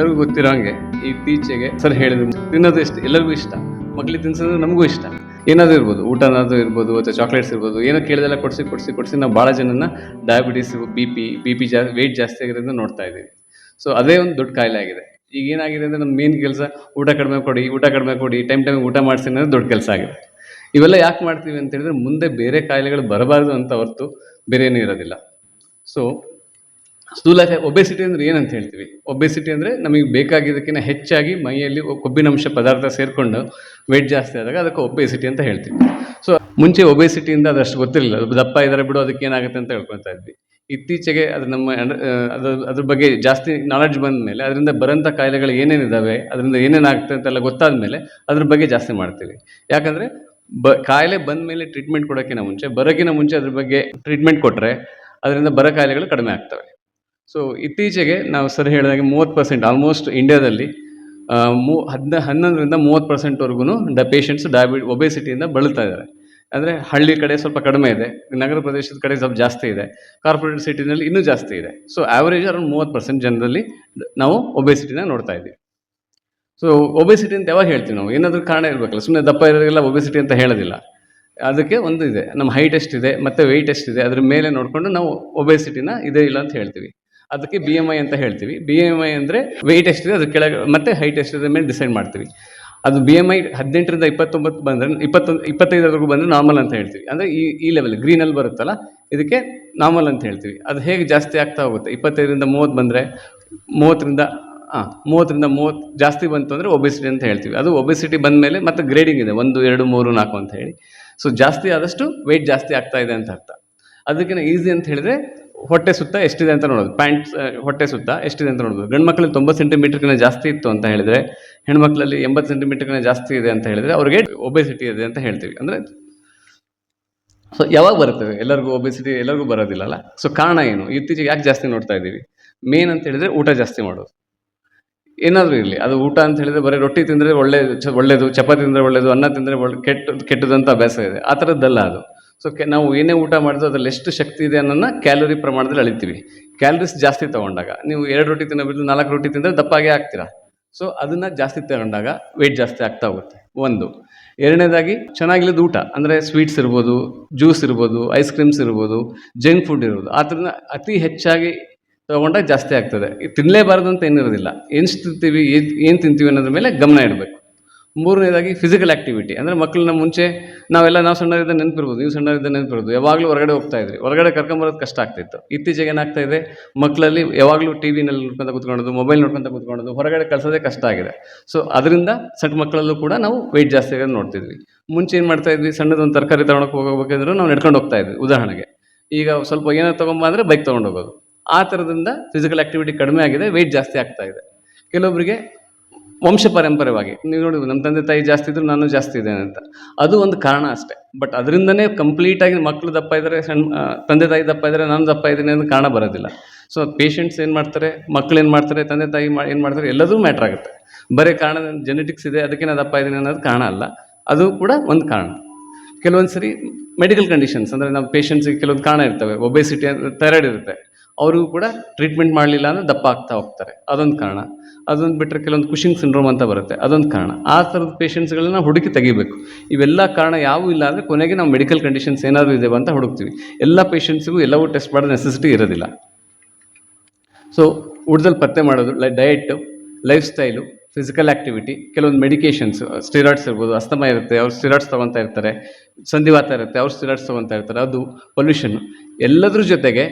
ನಿಮ್ಗೆಲ್ಲರಿಗೂ ಗೊತ್ತಿರೋ ಹಂಗೆ ಇತ್ತೀಚೆಗೆ ಸರ್ ಹೇಳಿದ್ರು. ತಿನ್ನೋದು ಇಷ್ಟ, ಎಲ್ಲರಿಗೂ ಇಷ್ಟ. ಮಕ್ಳಿಗೆ ತಿನ್ಸೋದು ನಮಗೂ ಇಷ್ಟ. ಏನಾದರೂ ಇರ್ಬೋದು, ಊಟನಾದರೂ ಇರ್ಬೋದು, ಅಥವಾ ಚಾಕ್ಲೇಟ್ಸ್ ಇರ್ಬೋದು, ಏನೋ ಕೇಳಿದೆಲ್ಲ ಕೊಡಿಸಿ ಕೊಡಿಸಿ ಕೊಡಿಸಿ ನಾವು ಭಾಳ ಜನನ diabetes B P B P ಜಾ ವೆಯ್ಟ್ ಜಾಸ್ತಿ ಆಗಿರೋದನ್ನ ನೋಡ್ತಾ ಇದ್ದೀವಿ. ಸೊ ಅದೇ ಒಂದು ದೊಡ್ಡ ಕಾಯಿಲೆ ಆಗಿದೆ. ಈಗ ಏನಾಗಿದೆ ಅಂದರೆ ನಮ್ಮ ಮೇನ್ ಕೆಲಸ ಊಟ ಕಡಿಮೆ ಕೊಡಿ, ಊಟ ಕಡಿಮೆ ಕೊಡಿ ಟೈಮ್ ಟೈಮ್ ಊಟ ಮಾಡಿಸಿ ಅನ್ನೋದು ದೊಡ್ಡ ಕೆಲಸ ಆಗಿದೆ. ಇವೆಲ್ಲ ಯಾಕೆ ಮಾಡ್ತೀವಿ ಅಂತ ಹೇಳಿದ್ರೆ ಮುಂದೆ ಬೇರೆ ಕಾಯಿಲೆಗಳು ಬರಬಾರ್ದು ಅಂತ ಹೊರತು ಬೇರೆ ಏನೂ ಇರೋದಿಲ್ಲ. ಸೊ ಸ್ಥೂಲಕಾಯ ಒಬೆಸಿಟಿ ಅಂದರೆ ಏನಂತ ಹೇಳ್ತೀವಿ? ಒಬೆಸಿಟಿ ಅಂದರೆ ನಮಗೆ ಬೇಕಾಗಿದ್ದಕ್ಕಿಂತ ಹೆಚ್ಚಾಗಿ ಮೈಯಲ್ಲಿ ಕೊಬ್ಬಿನಂಶ ಪದಾರ್ಥ ಸೇರಿಕೊಂಡು ವೆಯ್ಟ್ ಜಾಸ್ತಿ ಆದಾಗ ಅದಕ್ಕೆ ಒಬೆಸಿಟಿ ಅಂತ ಹೇಳ್ತೀವಿ. ಸೊ ಮುಂಚೆ ಒಬೆಸಿಟಿಯಿಂದ ಅದಷ್ಟು ಗೊತ್ತಿರಲಿಲ್ಲ. ದಪ್ಪ ಇದ್ದಾರೆ ಬಿಡು, ಅದಕ್ಕೆ ಏನಾಗುತ್ತೆ ಅಂತ ಹೇಳ್ಕೊತಾ ಇದ್ವಿ. ಇತ್ತೀಚೆಗೆ ಅದು ನಮ್ಮ ಅದ್ರ ಅದು, ಅದ್ರ ಬಗ್ಗೆ ಜಾಸ್ತಿ ನಾಲೆಡ್ಜ್ ಬಂದ ಮೇಲೆ ಅದರಿಂದ ಬರೋಂಥ ಕಾಯಿಲೆಗಳು ಏನೇನಿದ್ದಾವೆ ಅದರಿಂದ ಏನೇನಾಗುತ್ತೆ ಅಂತೆಲ್ಲ ಗೊತ್ತಾದ ಮೇಲೆ ಅದ್ರ ಬಗ್ಗೆ ಜಾಸ್ತಿ ಮಾಡ್ತೀವಿ. ಯಾಕಂದರೆ, ಬ, ಕಾಯಿಲೆ ಬಂದ ಮೇಲೆ ಟ್ರೀಟ್ಮೆಂಟ್ ಕೊಡೋಕ್ಕಿಂತ ಮುಂಚೆ ಬರೋಕ್ಕಿಂತ ಮುಂಚೆ ಅದ್ರ ಬಗ್ಗೆ ಟ್ರೀಟ್ಮೆಂಟ್ ಕೊಟ್ಟರೆ ಅದರಿಂದ ಬರೋ ಕಾಯಿಲೆಗಳು ಕಡಿಮೆ ಆಗ್ತವೆ. ಸೊ ಇತ್ತೀಚೆಗೆ ನಾವು ಸರ್ ಹೇಳಿದಾಗೆ ಮೂವತ್ತು ಪರ್ಸೆಂಟ್ ಆಲ್ಮೋಸ್ಟ್ ಇಂಡಿಯಾದಲ್ಲಿ ಮೂ, ಹದಿನ, ಹನ್ನೊಂದರಿಂದ ಮೂವತ್ತು ಪರ್ಸೆಂಟ್ವರೆಗೂ ಡ ಪೇಷಂಟ್ಸ್ ಡಯಾಬಿಟ್ ಒಬೆಸಿಟಿಯಿಂದ ಬಳಲ್ತಾ ಇದ್ದಾರೆ. ಅಂದರೆ ಹಳ್ಳಿ ಕಡೆ ಸ್ವಲ್ಪ ಕಡಿಮೆ ಇದೆ, ನಗರ ಪ್ರದೇಶದ ಕಡೆ ಸ್ವಲ್ಪ ಜಾಸ್ತಿ ಇದೆ ಕಾರ್ಪೊರೇಟ್ ಸಿಟಿನಲ್ಲಿ ಇನ್ನೂ ಜಾಸ್ತಿ ಇದೆ. ಸೊ ಆ್ಯಾವರೇಜ್ ಅರೌಂಡ್ ಮೂವತ್ತು ಪರ್ಸೆಂಟ್ ಜನರಲ್ಲಿ ನಾವು ಒಬೆಸಿಟಿನ ನೋಡ್ತಾ ಇದ್ದೀವಿ. ಸೊ ಒಬೆಸಿಟಿ ಅಂತ ಯಾವಾಗ ಹೇಳ್ತೀವಿ ನಾವು? ಏನಾದರೂ ಕಾರಣ ಇರಬೇಕಲ್ಲ ಸುಮ್ಮನೆ ದಪ್ಪ ಇರೋರಿಗೆಲ್ಲ ಒಬೆಸಿಟಿ ಅಂತ ಹೇಳೋದಿಲ್ಲ. ಅದಕ್ಕೆ ಒಂದು ಇದೆ, ನಮ್ಮ ಹೈಟ್ ಎಷ್ಟಿದೆ, ಮತ್ತು ವೆಯ್ಟ್ ಎಷ್ಟಿದೆ, ಅದ್ರ ಮೇಲೆ ನೋಡಿಕೊಂಡು ನಾವು ಒಬೆಸಿಟಿನ ಇದೆ ಇಲ್ಲ ಅಂತ ಹೇಳ್ತೀವಿ. ಅದಕ್ಕೆ ಬಿ ಎಂ ಐ ಅಂತ ಹೇಳ್ತೀವಿ. ಬಿ ಎಂ ಐ ಅಂದರೆ ವೆಯ್ಟ್ ಎಷ್ಟಿದೆ ಅದು ಕೆಳಗೆ, ಮತ್ತು ಹೈಟ್ ಎಷ್ಟಿದೆ ಮೇಲೆ ಡಿಸೈಡ್ ಮಾಡ್ತೀವಿ. ಅದು ಬಿ ಎಂ ಐ ಹದಿನೆಂಟರಿಂದ ಇಪ್ಪತ್ತೊಂಬತ್ತು ಬಂದರೆ ಇಪ್ಪತ್ತೊಂದು ಇಪ್ಪತ್ತೈದರವರೆಗೂ ಬಂದರೆ ನಾರ್ಮಲ್ ಅಂತ ಹೇಳ್ತೀವಿ. ಅಂದರೆ ಈ ಈ ಲೆವೆಲ್ ಗ್ರೀನಲ್ಲಿ ಬರುತ್ತಲ್ಲ, ಇದಕ್ಕೆ ನಾರ್ಮಲ್ ಅಂತ ಹೇಳ್ತೀವಿ. ಅದು ಹೇಗೆ ಜಾಸ್ತಿ ಆಗ್ತಾ ಹೋಗುತ್ತೆ? ಇಪ್ಪತ್ತೈದರಿಂದ ಮೂವತ್ತು ಬಂದರೆ, ಮೂವತ್ತರಿಂದ ಹಾಂ ಮೂವತ್ತರಿಂದ ಮೂವತ್ತು ಜಾಸ್ತಿ ಬಂತು ಅಂದರೆ ಒಬೆಸಿಟಿ ಅಂತ ಹೇಳ್ತೀವಿ. ಅದು ಒಬೆಸಿಟಿ ಬಂದ ಮೇಲೆ ಮತ್ತೆ ಗ್ರೇಡಿಂಗ್ ಇದೆ, ಒಂದು, ಎರಡು, ಮೂರು, ನಾಲ್ಕು ಅಂತ ಹೇಳಿ. ಸೊ ಜಾಸ್ತಿ ಆದಷ್ಟು ವೆಯ್ಟ್ ಜಾಸ್ತಿ ಆಗ್ತಾ ಇದೆ ಅಂತ ಅರ್ಥ. ಅದಕ್ಕಿಂತ ಈಸಿ ಅಂತ ಹೇಳಿದ್ರೆ ಹೊಟ್ಟೆ ಸುತ್ತ ಎಷ್ಟಿದೆ ಅಂತ ನೋಡೋದು. ಪ್ಯಾಂಟ್ ಹೊಟ್ಟೆ ಸುತ್ತ ಎಷ್ಟಿದೆ ಅಂತ ನೋಡೋದು. ಗಂಡು ಮಕ್ಕಳಲ್ಲಿ ತೊಂಬತ್ತು ಸೆಂಟಿಮೀಟರ್ಗಿಂತ ಜಾಸ್ತಿ ಇತ್ತು ಅಂತ ಹೇಳಿದ್ರೆ, ಹೆಣ್ಮಕ್ಳಲ್ಲಿ ಎಂಬತ್ತು ಸೆಂಟಿಮೀಟರ್ಗಿಂತ ಜಾಸ್ತಿ ಇದೆ ಅಂತ ಹೇಳಿದ್ರೆ ಅವ್ರಿಗೆ ಒಬೆಸಿಟಿ ಇದೆ ಅಂತ ಹೇಳ್ತೀವಿ. ಅಂದರೆ ಸೊ ಯಾವಾಗ ಬರುತ್ತವೆ ಎಲ್ಲರಿಗೂ ಒಬೆಸಿಟಿ ಎಲ್ಲರಿಗೂ ಬರೋದಿಲ್ಲಲ್ಲ? ಸೊ ಕಾರಣ ಏನು? ಇತ್ತೀಚೆಗೆ ಯಾಕೆ ಜಾಸ್ತಿ ನೋಡ್ತಾ ಇದ್ದೀವಿ? ಮೇನ್ ಅಂತ ಹೇಳಿದ್ರೆ ಊಟ ಜಾಸ್ತಿ ಮಾಡೋದು. ಏನಾದರೂ ಇರಲಿ. ಅದು ಊಟ ಅಂತ ಹೇಳಿದ್ರೆ ಬರೀ ರೊಟ್ಟಿ ತಿಂದರೆ ಒಳ್ಳೆ, ಚ, ಒಳ್ಳೇದು, ಚಪಾತಿ ತಿಂದರೆ ಒಳ್ಳೆಯದು ಅನ್ನ ತಿಂದರೆ ಒಳ್ಳೆ, ಕೆಟ್ಟ ಕೆಟ್ಟದ್ದು ಅಂತ ಅಭ್ಯಾಸ ಇದೆ. ಆ ಥರದ್ದಲ್ಲ ಅದು. ಸೊ ಕೆ, ನಾವು ಏನೇ ಊಟ ಮಾಡಿದ್ರು ಅದರಲ್ಲಿ ಎಷ್ಟು ಶಕ್ತಿ ಇದೆ ಅನ್ನೋದನ್ನ ಕ್ಯಾಲೋರಿ ಪ್ರಮಾಣದಲ್ಲಿ ಅಳಿತೀವಿ. ಕ್ಯಾಲರೀಸ್ ಜಾಸ್ತಿ ತೊಗೊಂಡಾಗ, ನೀವು ಎರಡು ರೊಟ್ಟಿ ತಿನ್ನೋ ಬದಲು ನಾಲ್ಕು ರೊಟ್ಟಿ ತಿಂದರೆ ದಪ್ಪಾಗೆ ಆಗ್ತೀರಾ? ಸೊ ಅದನ್ನು ಜಾಸ್ತಿ ತಗೊಂಡಾಗ ವೆಯ್ಟ್ ಜಾಸ್ತಿ ಆಗ್ತಾ ಹೋಗುತ್ತೆ. ಒಂದು. ಎರಡನೇದಾಗಿ, ಚೆನ್ನಾಗಿಲ್ಲದ ಊಟ, ಅಂದರೆ ಸ್ವೀಟ್ಸ್ ಇರ್ಬೋದು ಜ್ಯೂಸ್ ಇರ್ಬೋದು ಐಸ್ ಕ್ರೀಮ್ಸ್ ಇರ್ಬೋದು ಜಂಕ್ ಫುಡ್ ಇರ್ಬೋದು. ಆ ಥರನ ಅತಿ ಹೆಚ್ಚಾಗಿ ತೊಗೊಂಡಾಗ ಜಾಸ್ತಿ ಆಗ್ತದೆ. ತಿನ್ನಲೇಬಾರ್ದು ಅಂತ ಏನಿರೋದಿಲ್ಲ. ಏನು ತಿಂತೀವಿ ಏನು ತಿಂತೀವಿ ಅನ್ನೋದ್ರ ಮೇಲೆ ಗಮನ ಇಡಬೇಕು. ಮೂರನೇದಾಗಿ ಫಿಸಿಕಲ್ ಆ್ಯಕ್ಟಿವಿಟಿ ಅಂದರೆ ಮಕ್ಕಳನ್ನ ಮುಂಚೆ ನಾವೆಲ್ಲ ನಾವು ಸಣ್ಣರಿದ್ದ ನೆನಪಿರ್ಬೋದು ನೀವು ಸಣ್ಣರಿದ್ದ ನೆನಪಿರ್ಬೋದು. ಯಾವಾಗಲೂ ಹೊರಗಡೆ ಹೋಗ್ತಾ ಇದ್ರಿ. ಹೊರಗಡೆ ಕರ್ಕೊಂಬರೋದು ಕಷ್ಟ ಆಗ್ತಿತ್ತು ಇತ್ತೀಚೆಗೆ ಏನಾಗ್ತಾ ಇದೆ ಮಕ್ಕಳಲ್ಲಿ ಯಾವಾಗಲೂ ಟಿ ವಿನಲ್ಲಿ ನೋಡ್ಕೊಂತ ಕೂತ್ಕೊಳ್ಳೋದು ಮೊಬೈಲ್ ನೋಡ್ಕೊಂತ ಕೂತ್ಕೊಳ್ಳೋದು, ಹೊರಗಡೆ ಕಳಿಸೋದೇ ಕಷ್ಟ ಆಗಿದೆ. ಸೊ ಅದರಿಂದ ಸಣ್ಣ ಮಕ್ಕಳಲ್ಲೂ ಕೂಡ ನಾವು ವೆಯ್ಟ್ ಜಾಸ್ತಿ ಆಗೋದು ನೋಡ್ತಿದ್ವಿ. ಮುಂಚೆ ಏನು ಮಾಡ್ತಾ ಇದ್ವಿ, ಸಣ್ಣದೊಂದು ತರಕಾರಿ ತಗೊಳಕ್ಕೆ ಹೋಗಬೇಕಂದ್ರೂ ನಾವು ನಡ್ಕೊಂಡು ಹೋಗ್ತಾ ಇದ್ವಿ, ಉದಾಹರಣೆಗೆ. ಈಗ ಸ್ವಲ್ಪ ಏನೋ ತೊಗೊಂಬ ಅಂದರೆ ಬೈಕ್ ತೊಗೊಂಡು ಹೋಗೋದು ಆ ಥರದಿಂದ ಫಿಸಿಕಲ್ ಆ್ಯಕ್ಟಿವಿಟಿ ಕಡಿಮೆ ಆಗಿದೆ ವೆಯ್ಟ್ ಜಾಸ್ತಿ ಆಗ್ತಾ ಇದೆ. ಕೆಲವೊಬ್ಬರಿಗೆ ವಂಶ ಪರಂಪರೆಯಾಗಿ ನೀವು ನೋಡಿ ನಮ್ಮ ತಂದೆ ತಾಯಿ ಜಾಸ್ತಿ ಇದ್ರು ನಾನು ಜಾಸ್ತಿ ಇದ್ದೇನೆ ಅಂತ. ಅದು ಒಂದು ಕಾರಣ ಅಷ್ಟೇ. ಬಟ್ ಅದರಿಂದನೇ ಕಂಪ್ಲೀಟಾಗಿ ಮಕ್ಕಳು ದಪ್ಪ ಇದ್ದಾರೆ ಸಣ್ಣ ತಂದೆ ತಾಯಿ ದಪ್ಪ ಇದ್ದಾರೆ ನಾನು ದಪ್ಪ ಇದ್ದೀನಿ ಅನ್ನೋ ಕಾರಣ ಬರೋದಿಲ್ಲ. ಸೊ ಪೇಷಂಟ್ಸ್ ಏನು ಮಾಡ್ತಾರೆ, ಮಕ್ಳು ಏನು ಮಾಡ್ತಾರೆ, ತಂದೆ ತಾಯಿ ಏನು ಮಾಡ್ತಾರೆ, ಎಲ್ಲದೂ ಮ್ಯಾಟ್ರ್ ಆಗುತ್ತೆ. ಬರೀ ಕಾರಣ ಜೆನೆಟಿಕ್ಸ್ ಇದೆ, ಅದಕ್ಕೆ ನಾನು ದಪ್ಪ ಇದ್ದೀನಿ ಅನ್ನೋದು ಕಾರಣ ಅಲ್ಲ. ಅದು ಕೂಡ ಒಂದು ಕಾರಣ. ಕೆಲವೊಂದು ಸರಿ ಮೆಡಿಕಲ್ ಕಂಡೀಷನ್ಸ್ ಅಂದರೆ ನಮ್ಮ ಪೇಷಂಟ್ಸಿಗೆ ಕೆಲವೊಂದು ಕಾರಣ ಇರ್ತವೆ. ಒಬೆಸಿಟಿ ಥೈರಾಯ್ಡ್ ಇರುತ್ತೆ. ಅವರಿಗೂ ಕೂಡ ಟ್ರೀಟ್ಮೆಂಟ್ ಮಾಡಲಿಲ್ಲ ಅಂದರೆ ದಪ್ಪ ಆಗ್ತಾ ಹೋಗ್ತಾರೆ. ಅದೊಂದು ಕಾರಣ. ಅದೊಂದು ಬಿಟ್ಟರೆ ಕೆಲವೊಂದು ಕುಷಿಂಗ್ ಸಿಂಡ್ರೋಮ್ ಅಂತ ಬರುತ್ತೆ. ಅದೊಂದು ಕಾರಣ. ಆ ಥರದ ಪೇಷಂಟ್ಸ್ಗಳನ್ನ ಹುಡುಕಿ ತೆಗಿಬೇಕು. ಇವೆಲ್ಲ ಕಾರಣ ಯಾವೂ ಇಲ್ಲ ಅಂದರೆ ಕೊನೆಗೆ ನಾವು ಮೆಡಿಕಲ್ ಕಂಡೀಷನ್ಸ್ ಏನಾದರೂ ಇದೆಯೋ ಅಂತ ಹುಡುಕ್ತೀವಿ. ಎಲ್ಲ ಪೇಷಂಟ್ಸಿಗೂ ಎಲ್ಲವೂ ಟೆಸ್ಟ್ ಮಾಡೋ ನೆಸೆಸಿಟಿ ಇರೋದಿಲ್ಲ. ಸೊ ಉಡ್ದಲ್ಲಿ ಪತ್ತೆ ಮಾಡೋದು ಲೈ diet life style physical activity ಕೆಲವೊಂದು ಮೆಡಿಕೇಷನ್ಸ್ ಸ್ಟಿರಾಯ್ಡ್ಸ್ ಇರ್ಬೋದು, ಅಸ್ತಮ ಇರುತ್ತೆ, ಅವ್ರು ಸ್ಟಿರಾಯ್ಡ್ಸ್ ತೊಗೊತಾ ಇರ್ತಾರೆ, ಸಂಧಿವಾತ ಇರುತ್ತೆ, ಅವ್ರು ಸ್ಟಿರಾಯ್ಡ್ಸ್ ತೊಗೊತಾ ಇರ್ತಾರೆ, ಅದು ಪೊಲ್ಯೂಷನ್ ಎಲ್ಲದ್ರ ಜೊತೆಗೆ